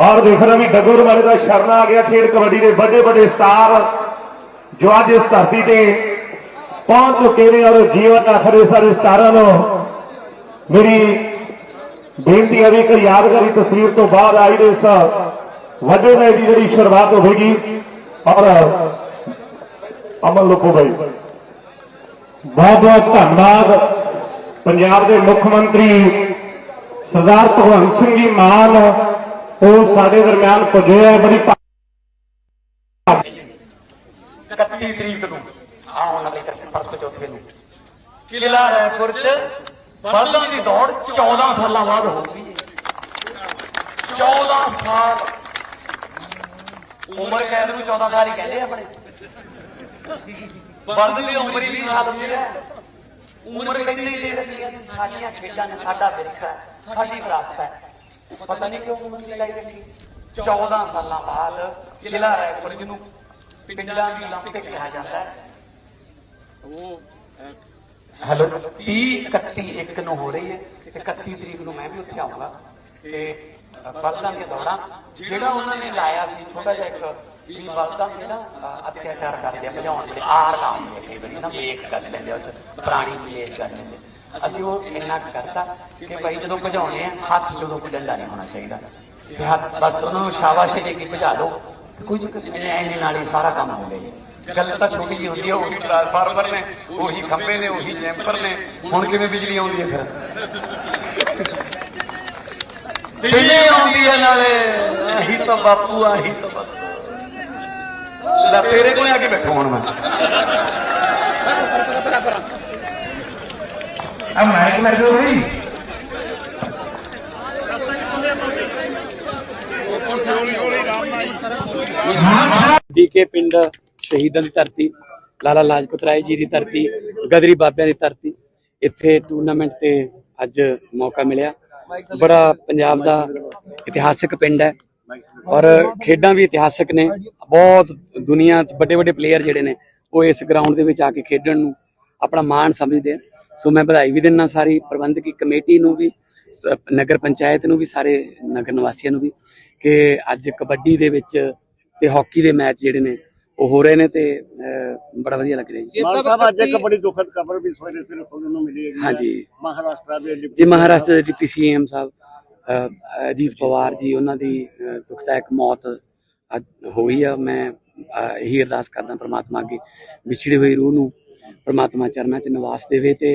G: ਔਰ ਦੇਖਣਾ ਵੀ ਡੱਗੋਰ ਵਾਲੇ ਦਾ ਸ਼ਰਨਾ ਆ ਗਿਆ, ਖੇਡ ਕਬੱਡੀ ਦੇ ਵੱਡੇ ਵੱਡੇ ਸਟਾਰ ਜੋ ਅੱਜ ਇਸ ਧਰਤੀ ਤੇ ਪਹੁੰਚ ਚੁੱਕੇ ਨੇ ਔਰ ਜੀਵਨ ਆਖਰੇ ਸਾਰੇ ਸਟਾਰਾਂ ਨੂੰ ਮੇਰੀ ਬੇਨਤੀ ਹੈ ਵੀ ਇੱਕ ਯਾਦਗਾਰੀ ਤਸਵੀਰ ਤੋਂ ਬਾਅਦ ਆਈ ਦੇ ਇਸ ਵੱਡੇ ਮੈਚ ਦੀ ਜਿਹੜੀ ਸ਼ੁਰੂਆਤ ਹੋਵੇਗੀ ਔਰ ਅਮਨ ਲੋਕੋ ਭਾਈ। ਬਹੁਤ ਬਹੁਤ ਧੰਨਵਾਦ। ਪੰਜਾਬ ਦੇ ਮੁੱਖ ਮੰਤਰੀ ਸਰਦਾਰ ਭਗਵੰਤ ਸਿੰਘ ਜੀ ਮਾਨ, ਉਹ ਸਾਡੇ ਦਰਮਿਆਨ ਪੁੱਜੇ ਹੈ ਬੜੀ
F: 31 ਤਰੀਕ ਨੂੰ ਆਉਣ ਵਾਲੇ ਪਰਸੋਂ ਚੌਥੇ ਨੂੰ। ਕਿਲਾ ਰਾਏਪੁਰ ਚ ਬਲਦਾਂ ਦੀ ਦੌੜ 14 ਸਾਲਾਂ ਬਾਅਦ ਹੋਊਗੀ 14 ਸਾਲ। ਉਮਰ ਕੈਦ ਨੂੰ 14 ਸਾਲ ਹੀ ਕਹਿੰਦੇ ਆ ਆਪਣੇ। ਬਲਦ ਦੀ ਉਮਰ ਹੀ 20 ਸਾਲ ਹੁੰਦੀ ਹੈ। ਉਮਰ ਕਹਿੰਦੇ ਰਹੀ ਹੈ ਸਾਡੀਆਂ ਖੇਡਾਂ ਨੇ ਸਾਡਾ ਵਿਰਸਾ ਸਾਡੀ ਵਿਰਾਸਤ ਹੈ। ਪਤਾ ਨਹੀਂ ਕਿਉਂ ਉਮਰ ਨਹੀਂ ਲਾਈ ਰੱਖੀ 14 ਸਾਲਾਂ ਬਾਅਦ ਕਿਲਾ ਰਾਏਪੁਰ ਜਿਹਨੂੰ ਪਿੰਡਾਂ ਦੀ ਓਲੰਪਿਕ ਕਿਹਾ ਜਾਂਦਾ ਹੈ। ਹੈਲੋ 30 31 ਇੱਕ ਨੂੰ ਹੋ ਰਹੀ ਹੈ। ਤੇ 31 ਤਰੀਕ ਨੂੰ ਮੈਂ ਵੀ ਉੱਥੇ ਆਉਂਗਾ ਤੇ ਬਲਦਾਂ ਦੀਆਂ ਦੌੜਾਂ ਜਿਹੜਾ ਉਹਨਾਂ ਨੇ ਲਾਇਆ ਸੀ ਛੋਟਾ ਜਿਹਾ ਇੱਕ ਵੀ ਬਲਦਾਂ ਦੇ ਨਾ ਅਤਿਆਚਾਰ ਕਰਦੇ ਆ ਭਜਾਉਣ ਦੇ ਆਰ ਲਾਉਂਦੇ ਆ ਕਈ ਵਾਰੀ ਨਾ ਮੇਕ ਕਰ ਲੈਂਦੇ ਉਹ 'ਚ ਮੇਕ ਕਰ ਲੈਂਦੇ ਅਸੀਂ ਉਹ ਇੰਨਾ ਕਰਤਾ ਕਿ ਭਾਈ ਜਦੋਂ ਭਜਾਉਣੇ ਆ ਹੱਥ ਜਦੋਂ ਕੋਈ ਡੰਡਾ ਨਹੀਂ ਹੋਣਾ ਚਾਹੀਦਾ ਤੇ ਹੱਥ ਬਸ ਉਹਨਾਂ ਨੂੰ ਸ਼ਾਬਾਸ਼ੀ ਦੇ ਕੇ ਭਜਾ ਲਓ ਕੁਝ ਐਨੇ ਨਾਲ ਹੀ ਸਾਰਾ ਕੰਮ ਹੋ ਗਿਆ ਜੀ ਗੱਲ ਤਾਂ ਛੋਟੀ ਜਿਹੀ ਹੁੰਦੀ ਹੈ ਉਹੀ ਟ੍ਰਾਂਸਫਾਰਮਰ ਨੇ ਉਹੀ ਖੰਭੇ ਨੇ ਉਹੀ ਜੈਂਪਰ ਨੇ ਹੁਣ ਕਿਵੇਂ ਬਿਜਲੀ ਆਉਂਦੀ ਹੈ ਫਿਰ ਬਿਜਲੀ ਆਉਂਦੀ ਹੈ ਨਾਲੇ? ਆਹੀ ਤਾਂ ਬਾਪੂ ਆਹੀ ਤਾਂ ਬਾਪੂ। ਲੈ ਤੇਰੇ ਕੋਲੇ ਆ ਕੇ ਬੈਠੋ ਹੁਣ ਮੈਂ।
G: ਆ ਮਾਈਕ ਲੱਗ ਰਿਹਾ ਬਈ?
D: ਡੀਕੇ ਪਿੰਡ ਸ਼ਹੀਦਾਂ ਦੀ ਧਰਤੀ ਲਾਲਾ ਲਾਜਪਤ ਰਾਏ ਜੀ ਦੀ ਧਰਤੀ ਗਦਰੀ ਬਾਬਿਆਂ ਦੀ ਧਰਤੀ। ਇੱਥੇ ਟੂਰਨਾਮੈਂਟ ਤੇ ਅੱਜ ਮੌਕਾ ਮਿਲਿਆ। ਬੜਾ ਪੰਜਾਬ ਦਾ ਇਤਿਹਾਸਕ ਪਿੰਡ ਹੈ। ਔਰ ਖੇਡਾਂ ਵੀ ਇਤਿਹਾਸਕ ਨੇ। ਬਹੁਤ ਦੁਨੀਆ 'ਚ ਵੱਡੇ ਵੱਡੇ ਪਲੇਅਰ ਜਿਹੜੇ ਨੇ ਉਹ ਇਸ ਗਰਾਊਂਡ ਦੇ ਵਿੱਚ ਆ ਕੇ ਖੇਡਣ ਨੂੰ ਆਪਣਾ ਮਾਣ ਸਮਝਦੇ ਆ। ਸੋ ਮੈਂ ਵਧਾਈ ਵੀ ਦਿੰਦਾ ਸਾਰੀ ਪ੍ਰਬੰਧਕੀ ਕਮੇਟੀ ਨੂੰ ਵੀ ਨਗਰ ਪੰਚਾਇਤ ਨੂੰ ਵੀ ਸਾਰੇ ਨਗਰ ਨਿਵਾਸੀਆਂ ਨੂੰ ਵੀ ਕਿ ਅੱਜ ਕਬੱਡੀ ਦੇ ਵਿੱਚ ਤੇ ਹਾਕੀ ਦੇ ਮੈਚ ਜਿਹੜੇ ਨੇ ਉਹ ਹੋ ਰਹੇ ਨੇ ਤੇ ਬੜਾ ਵਧੀਆ ਲੱਗ ਰਿਹਾ ਜੀ।
H: ਮਾਨ ਸਾਹਿਬ ਅੱਜ ਇੱਕ ਬੜੀ ਦੁਖਦ ਖਬਰ ਵੀ ਸਵੇਰੇ ਸਵੇਰੇ ਤੁਹਾਨੂੰ ਮਿਲੀ ਹੈ।
D: ਹਾਂਜੀ।
H: ਮਹਾਰਾਸ਼ਟਰ ਦੇ
D: ਜੀ ਮਹਾਰਾਸ਼ਟਰ ਦੇ ਡਿਪਟੀ ਸੀਐਮ ਸਾਹਿਬ।
F: ਅਜੀਤ ਪਵਾਰ ਜੀ ਉਹਨਾਂ ਦੀ ਅ, ਦੁਖਦਾਇਕ ਮੌਤ ਹੋਈ ਆ। ਮੈਂ ਇਹੀ ਅਰਦਾਸ ਕਰਦਾ ਪ੍ਰਮਾਤਮਾ ਅੱਗੇ ਵਿਛੜੀ ਹੋਈ ਰੂਹ ਨੂੰ ਪ੍ਰਮਾਤਮਾ ਚਰਨਾਂ 'ਚ ਨਿਵਾਸ ਦੇਵੇ ਤੇ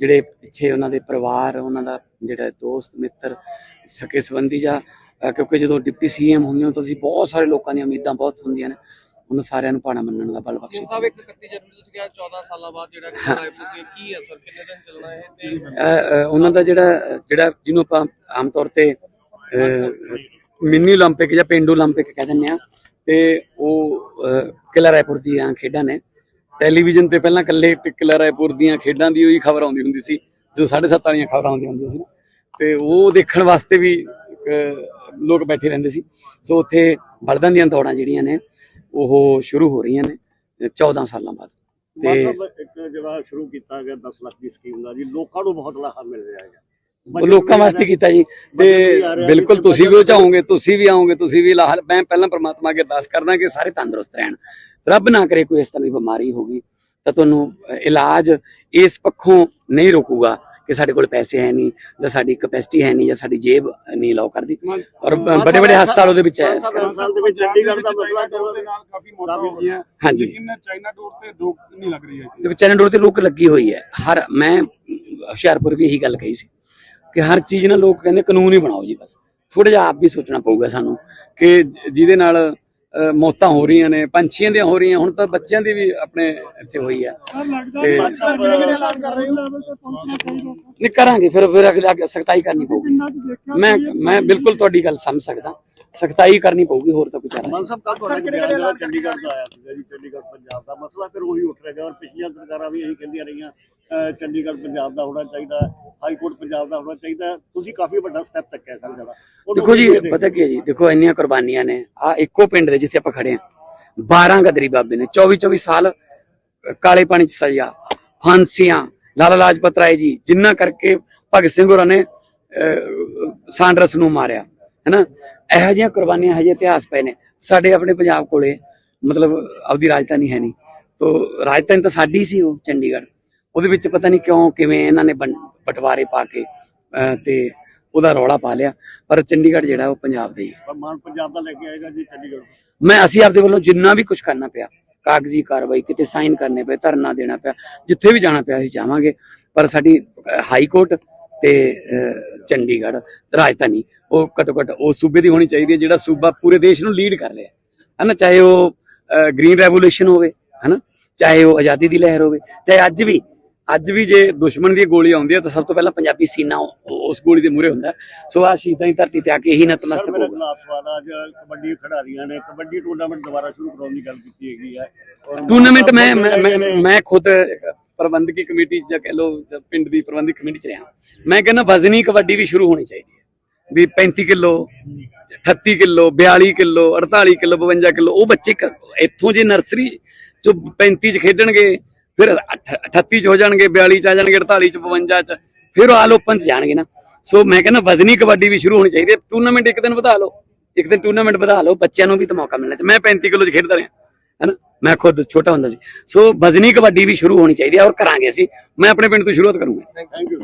F: ਜਿਹੜੇ ਪਿੱਛੇ ਉਹਨਾਂ ਦੇ ਪਰਿਵਾਰ ਉਹਨਾਂ ਦਾ ਜਿਹੜਾ ਦੋਸਤ ਮਿੱਤਰ ਸਕੇ ਸੰਬੰਧੀ ਜਾਂ ਕਿਉਂਕਿ ਜਦੋਂ ਡਿਪਟੀ ਸੀਐਮ ਹੁੰਦੇ ਹੋ ਤਾਂ ਤੁਸੀਂ ਬਹੁਤ ਸਾਰੇ ਲੋਕਾਂ ਦੀਆਂ ਉਮੀਦਾਂ ਬਹੁਤ ਹੁੰਦੀਆਂ ਨੇ। ਉਹਨਾਂ ਸਾਰਿਆਂ ਨੂੰ ਭਾਣਾ ਮੰਨਣ ਦਾ ਬਲ ਬਖਸ਼ੇ
D: ਸਾਹਿਬ ਇੱਕ 31 ਜਨਵਰੀ ਤੁਸੀਂ ਕਿਹਾ 14 ਸਾਲਾਂ ਬਾਅਦ ਜਿਹੜਾ ਕਿ ਰਾਏਪੁਰ ਦੀ ਕੀ ਅਸਰ ਕਿੰਨੇ ਦਿਨ ਚੱਲਣਾ ਇਹ ਤੇ
F: ਅ, ਅ, ਉਹਨਾਂ ਦਾ ਜਿਹੜਾ ਜਿਹੜਾ ਜਿਹਨੂੰ ਆਪਾਂ ਆਮ ਤੌਰ ਤੇ ਅ, ਮਿੰਨੀ 올림픽 ਜਾਂ ਪਿੰਡੂ 올림픽 ਕਹਿ ਦਿੰਦੇ ਆ ਤੇ ਉਹ ਅ, ਕਿਲ੍ਹਾ ਰਾਏਪੁਰ ਦੀਆਂ ਖੇਡਾਂ ਨੇ ਟੈਲੀਵਿਜ਼ਨ ਤੇ ਪਹਿਲਾਂ ਇਕੱਲੇ ਟ- ਕਿਲ੍ਹਾ ਰਾਏਪੁਰ ਦੀਆਂ ਖੇਡਾਂ ਦੀ ਉਹੀ ਖਬਰ ਆਉਂਦੀ ਹੁੰਦੀ ਸੀ ਜੋ 7:30 ਵਾਲੀਆਂ ਖਬਰਾਂ ਆਉਂਦੀਆਂ ਹੁੰਦੀਆਂ ਸੀ ਨਾ ਤੇ ਉਹ ਦੇਖਣ ਵਾਸਤੇ ਵੀ ਅ, ਲੋਕ ਬੈਠੇ ਰਹਿੰਦੇ ਸੀ ਸੋ ਉੱਥੇ ਬਲਦਾਂ ਦੀਆਂ ਦੌੜਾਂ ਜਿਹੜੀਆਂ ਨੇ ਉਹ ਸ਼ੁਰੂ ਹੋ ਰਹੀਆਂ ਨੇ 14 ਸਾਲਾਂ ਬਾਅਦ। ਤੇ
H: ਇੱਕ ਜਿਹੜਾ ਸ਼ੁਰੂ ਕੀਤਾ ਗਿਆ 10 ਲੱਖ ਦੀ ਸਕੀਮ ਦਾ ਜੀ ਲੋਕਾਂ ਨੂੰ ਬਹੁਤ ਲਾਹਾ ਮਿਲ ਰਿਹਾ ਹੈ
F: ਲੋਕਾਂ ਵਾਸਤੇ ਕੀਤਾ ਜੀ। ਤੇ ਬਿਲਕੁਲ ਤੁਸੀਂ ਵੀ ਉਹ ਚਾਹੋਗੇ ਤੁਸੀਂ ਵੀ ਆਓਗੇ ਤੁਸੀਂ ਵੀ ਲਾਹ ਮੈਂ ਪਹਿਲਾਂ ਪ੍ਰਮਾਤਮਾ ਅੱਗੇ ਅਰਦਾਸ ਕਰਦਾ ਕਿ ਸਾਰੇ ਤੰਦਰੁਸਤ ਰਹਿਣ। ਰੱਬ ਨਾ ਕਰੇ ਕੋਈ ਇਸ ਤਰ੍ਹਾਂ ਦੀ ਬਿਮਾਰੀ ਹੋਗੀ ਤਾਂ ਤੁਹਾਨੂੰ ਇਲਾਜ ਇਸ ਪੱਖੋਂ ਨਹੀਂ ਰੋਕੂਗਾ। ਕਿ ਸਾਡੇ ਕੋਲ ਪੈਸੇ ਹੈ ਨਹੀਂ ਜਾਂ ਸਾਡੀ ਕਪੈਸਿਟੀ ਹੈ ਨਹੀਂ ਜਾਂ ਸਾਡੀ ਜੇਬ ਨਹੀਂ ਅਲਾਉ ਕਰਦੀ। ਔਰ ਵੱਡੇ ਵੱਡੇ ਹਸਪਤਾਲ ਉਹਦੇ ਵਿੱਚ ਹੈ ਇਸ ਕਰਕੇ।
H: ਸਾਲ ਦੇ ਵਿੱਚ ਚੰਡੀਗੜ੍ਹ ਦਾ ਮਸਲਾ ਕਰੋ
C: ਦੇ ਨਾਲ ਕਾਫੀ ਮੌਤਾਂ ਹੋ ਗਈਆਂ
F: ਹਾਂਜੀ।
C: ਲੇਕਿਨ ਚਾਈਨਾ ਡੋਰ ਤੇ ਰੋਕ ਨਹੀਂ ਲੱਗ ਰਹੀ ਹੈ
F: ਦੇਖੋ ਚੈਨਲ ਰੋਡ ਤੇ ਰੋਕ ਲੱਗੀ ਹੋਈ ਹੈ। ਹਰ ਮੈਂ ਹੁਸ਼ਿਆਰਪੁਰ ਵੀ ਇਹੀ ਗੱਲ ਕਹੀ ਸੀ ਕਿ ਹਰ ਚੀਜ਼ ਨਾ ਲੋਕ ਕਹਿੰਦੇ ਕਾਨੂੰਨ ਹੀ ਬਣਾਓ ਜੀ ਬਸ। ਥੋੜਾ ਜਿਹਾ ਆਪ ਵੀ ਸੋਚਣਾ ਪਊਗਾ ਸਾਨੂੰ ਕਿ ਜਿਹਦੇ ਨਾਲ ਮੌਤਾਂ ਹੋ ਰਹੀਆਂ ਨੇ, ਪੰਛੀਆਂ ਦੀਆਂ ਹੋ ਰਹੀਆਂ, ਹੁਣ ਤਾਂ ਬੱਚਿਆਂ ਦੀ ਵੀ ਆਪਣੇ ਇੱਥੇ ਹੋਈ ਹੈ। ਤੇ ਨਹੀਂ, ਕਰਾਂਗੇ, ਫਿਰ ਫਿਰ ਅਗਲੇ ਸਖਤਾਈ ਕਰਨੀ ਪਊਗੀ। ਮੈਂ ਮੈਂ ਬਿਲਕੁਲ ਤੁਹਾਡੀ ਗੱਲ ਸਮਝ ਸਕਦਾ। ਸਖਤਾਈ ਕਰਨੀ ਪਊਗੀ, ਹੋਰ ਤਾਂ ਕੁਝ ਨਹੀਂ
H: ਮਨ ਸਾਹਿਬ ਕੱਲ ਤੁਹਾਡਾ ਚੰਡੀਗੜ੍ਹ ਦਾ ਆਇਆ ਸੀਗਾ ਜੀ, ਚੰਡੀਗੜ੍ਹ ਪੰਜਾਬ ਦਾ ਮਸਲਾ ਫਿਰ ਉਹੀ ਉੱਠ ਰਿਹਾ ਪਿਛਲੀਆਂ ਸਰਕਾਰਾਂ ਵੀ ਇਹੀ ਕਹਿੰਦੀਆਂ ਰਹੀਆਂ ਚੰਡੀਗੜ੍ਹ ਪੰਜਾਬ ਦਾ ਹੋਣਾ ਚਾਹੀਦਾ ਹਾਈ ਕੋਰਟ ਪੰਜਾਬ ਦਾ ਹੋਣਾ ਚਾਹੀਦਾ ਤੁਸੀਂ ਕਾਫੀ ਵੱਡਾ ਸਟੈਪ ਚੱਕਿਆ ਜਿਹੜਾ। ਉਹਨੂੰ
F: ਦੇਖੋ ਜੀ ਪਤਾ ਕੀ ਹੈ ਜੀ ਦੇਖੋ ਇੰਨੀਆਂ ਕੁਰਬਾਨੀਆਂ ਨੇ ਆ ਇੱਕੋ ਪਿੰਡ ਦੇ ਜਿੱਥੇ ਆਪਾਂ ਖੜੇ ਆ 12 ਗਦਰੀ ਬਾਬੇ ਨੇ 24 24 ਸਾਲ ਕਾਲੇ ਪਾਣੀ ਚ ਸਜ਼ਾ ਫਾਂਸੀਆਂ ਲਾਲਾ ਲਾਜਪਤ ਰਾਏ ਜੀ ਜਿੰਨਾ ਕਰਕੇ ਭਗਤ ਸਿੰਘ ਹੋਰਾਂ ਨੇ ਸਾਂਡਰਸ ਨੂੰ ਮਾਰਿਆ ਹੈਨਾ? ਇਹੋ ਜਿਹੀਆਂ ਕੁਰਬਾਨੀਆਂ ਇਹੋ ਜਿਹੇ ਇਤਿਹਾਸ ਪਏ ਨੇ। ਸਾਡੇ ਆਪਣੇ ਪੰਜਾਬ ਕੋਲੇ ਮਤਲਬ ਆਪਦੀ ਰਾਜਧਾਨੀ ਹੈ ਨਹੀਂ। ਤੋ ਰਾਜਧਾਨੀ ਤਾਂ ਸਾਡੀ ਸੀ ਉਹ ਚੰਡੀਗੜ੍ਹ। ਉਹਦੇ ਵਿੱਚ ਪਤਾ ਨਹੀਂ ਕਿਉਂ ਕਿਵੇਂ ਇਹਨਾਂ ਨੇ ਬਟਵਾਰੇ ਪਾ ਕੇ ਤੇ ਉਹਦਾ ਰੌਲਾ ਪਾ ਲਿਆ। ਪਰ ਚੰਡੀਗੜ੍ਹ ਜਿਹੜਾ ਉਹ ਪੰਜਾਬ ਦਾ ਹੀ ਹੈ।
H: ਮਾਨ ਪੰਜਾਬ ਦਾ ਲੈ ਕੇ ਆਏਗਾ ਜੀ ਚੰਡੀਗੜ੍ਹ
F: ਮੈਂ ਅਸੀਂ ਆਪਦੇ ਵੱਲੋਂ ਜਿੰਨਾ ਵੀ ਕੁਝ ਕਰਨਾ ਪਿਆ ਕਾਗਜ਼ੀ ਕਾਰਵਾਈ ਕਿਤੇ ਸਾਈਨ ਕਰਨੇ ਪਏ ਧਰਨਾ ਦੇਣਾ ਪਿਆ ਜਿੱਥੇ ਵੀ ਜਾਣਾ ਪਿਆ ਅਸੀਂ ਜਾਵਾਂਗੇ। ਪਰ ਸਾਡੀ ਹਾਈ ਕੋਰਟ ਤੇ ਚੰਡੀਗੜ੍ਹ ਰਾਜਧਾਨੀ ਉਹ ਘੱਟੋ ਘੱਟ ਉਹ ਸੂਬੇ ਦੀ ਹੋਣੀ ਚਾਹੀਦੀ ਹੈ ਜਿਹੜਾ ਸੂਬਾ ਪੂਰੇ ਦੇਸ਼ ਨੂੰ ਲੀਡ ਕਰ ਰਿਹਾ ਹੈ। ਨਾ ਚਾਹੇ ਉਹ ਗ੍ਰੀਨ ਰੈਵੋਲੂਸ਼ਨ ਹੋਵੇ ਹਨਾ ਚਾਹੇ ਉਹ ਆਜ਼ਾਦੀ ਦੀ ਲਹਿਰ ਹੋਵੇ ਚਾਹੇ ਅੱਜ ਵੀ ਅੱਜ ਵੀ ਜੇ ਦੁਸ਼ਮਣ ਦੀ ਗੋਲੀ ਆਉਂਦੀ ਹੈ ਤਾਂ ਸਭ ਤੋਂ ਪਹਿਲਾਂ ਪੰਜਾਬੀ ਸੀਨਾ ਉਸ ਗੋਲੀ ਦੇ ਮੂਹਰੇ ਹੁੰਦਾ। ਸੋ ਆ ਸ਼ਹੀਦਾਂ ਦੀ ਧਰਤੀ ਤੇ ਆ ਕੇ ਇਹੀ ਨਤਮਸਤਕ ਹੋਊਗਾ।
H: ਖਿਲਾਫ ਸਵਾਲ ਆ, ਅੱਜ ਕਬੱਡੀ ਖਿਡਾਰੀਆਂ ਨੇ ਕਬੱਡੀ ਟੂਰਨਾਮੈਂਟ ਦੁਬਾਰਾ ਸ਼ੁਰੂ ਕਰਾਉਣ ਦੀ ਗੱਲ ਕੀਤੀ ਹੈਗੀ ਹੈ ਔਰ
F: ਟੂਰਨਾਮੈਂਟ ਮੈਂ ਮੈਂ- ਖੁਦ ਪ੍ਰਬੰਧਕੀ ਕਮੇਟੀ ਜਾਂ ਕਹਿ ਜਾਂ ਪਿੰਡ ਦੀ ਪ੍ਰਬੰਧਕ ਕਮੇਟੀ ਚ ਰਿਹਾ। ਮੈਂ ਕਹਿੰਦਾ ਵਜ਼ਨੀ ਕਬੱਡੀ ਵੀ ਸ਼ੁਰੂ ਹੋਣੀ ਚਾਹੀਦੀ ਹੈ। ਵੀ 35 kilo 38 kilo 42 kilo 48 kilo 52 kilo ਉਹ ਬੱਚੇ ਇੱਥੋਂ ਜੇ ਨਰਸਰੀ ਚ 35 ਚ ਖੇਡਣਗੇ ਫਿਰ ਅਠ- 38 ਚ ਹੋ ਜਾਣਗੇ 42 ਚ ਆ ਜਾਣਗੇ 48 ਚ 52 ਚ, ਫਿਰ ਉਹ ਆਲ ਓਪਨ ਚ ਜਾਣਗੇ ਨਾ। ਸੋ ਮੈਂ ਕਹਿੰਦਾ ਵਜ਼ਨੀ ਕਬੱਡੀ ਵੀ ਸ਼ੁਰੂ ਹੋਣੀ ਚਾਹੀਦੀ ਹੈ। ਟੂਰਨਾਮੈਂਟ ਇੱਕ ਦਿਨ ਵਧਾ ਲਓ। ਇੱਕ ਦਿਨ ਟੂਰਨਾਮੈਂਟ ਵਧਾ ਲਓ, ਬੱਚਿਆਂ ਨੂੰ ਵੀ ਤਾਂ ਮੌਕਾ ਮਿਲਣਾ ਚਾਹੀਦਾ। ਮੈਂ 35 ਕਿਲੋ ਚ ਖੇਡਦਾ ਰਿਹਾ ਹੈਨਾ ਮੈਂ ਖੁਦ ਛੋਟਾ ਹੁੰਦਾ ਸੀ। ਸੋ ਵਜ਼ਨੀ ਕਬੱਡੀ ਵੀ ਸ਼ੁਰੂ ਹੋਣੀ ਚਾਹੀਦੀ ਹੈ ਔਰ ਕਰਾਂਗੇ ਅਸੀਂ। ਮੈਂ ਆਪਣੇ ਪਿੰਡ ਤੋਂ ਸ਼ੁਰੂਆਤ ਕਰੂੰਗਾ।
H: Thank you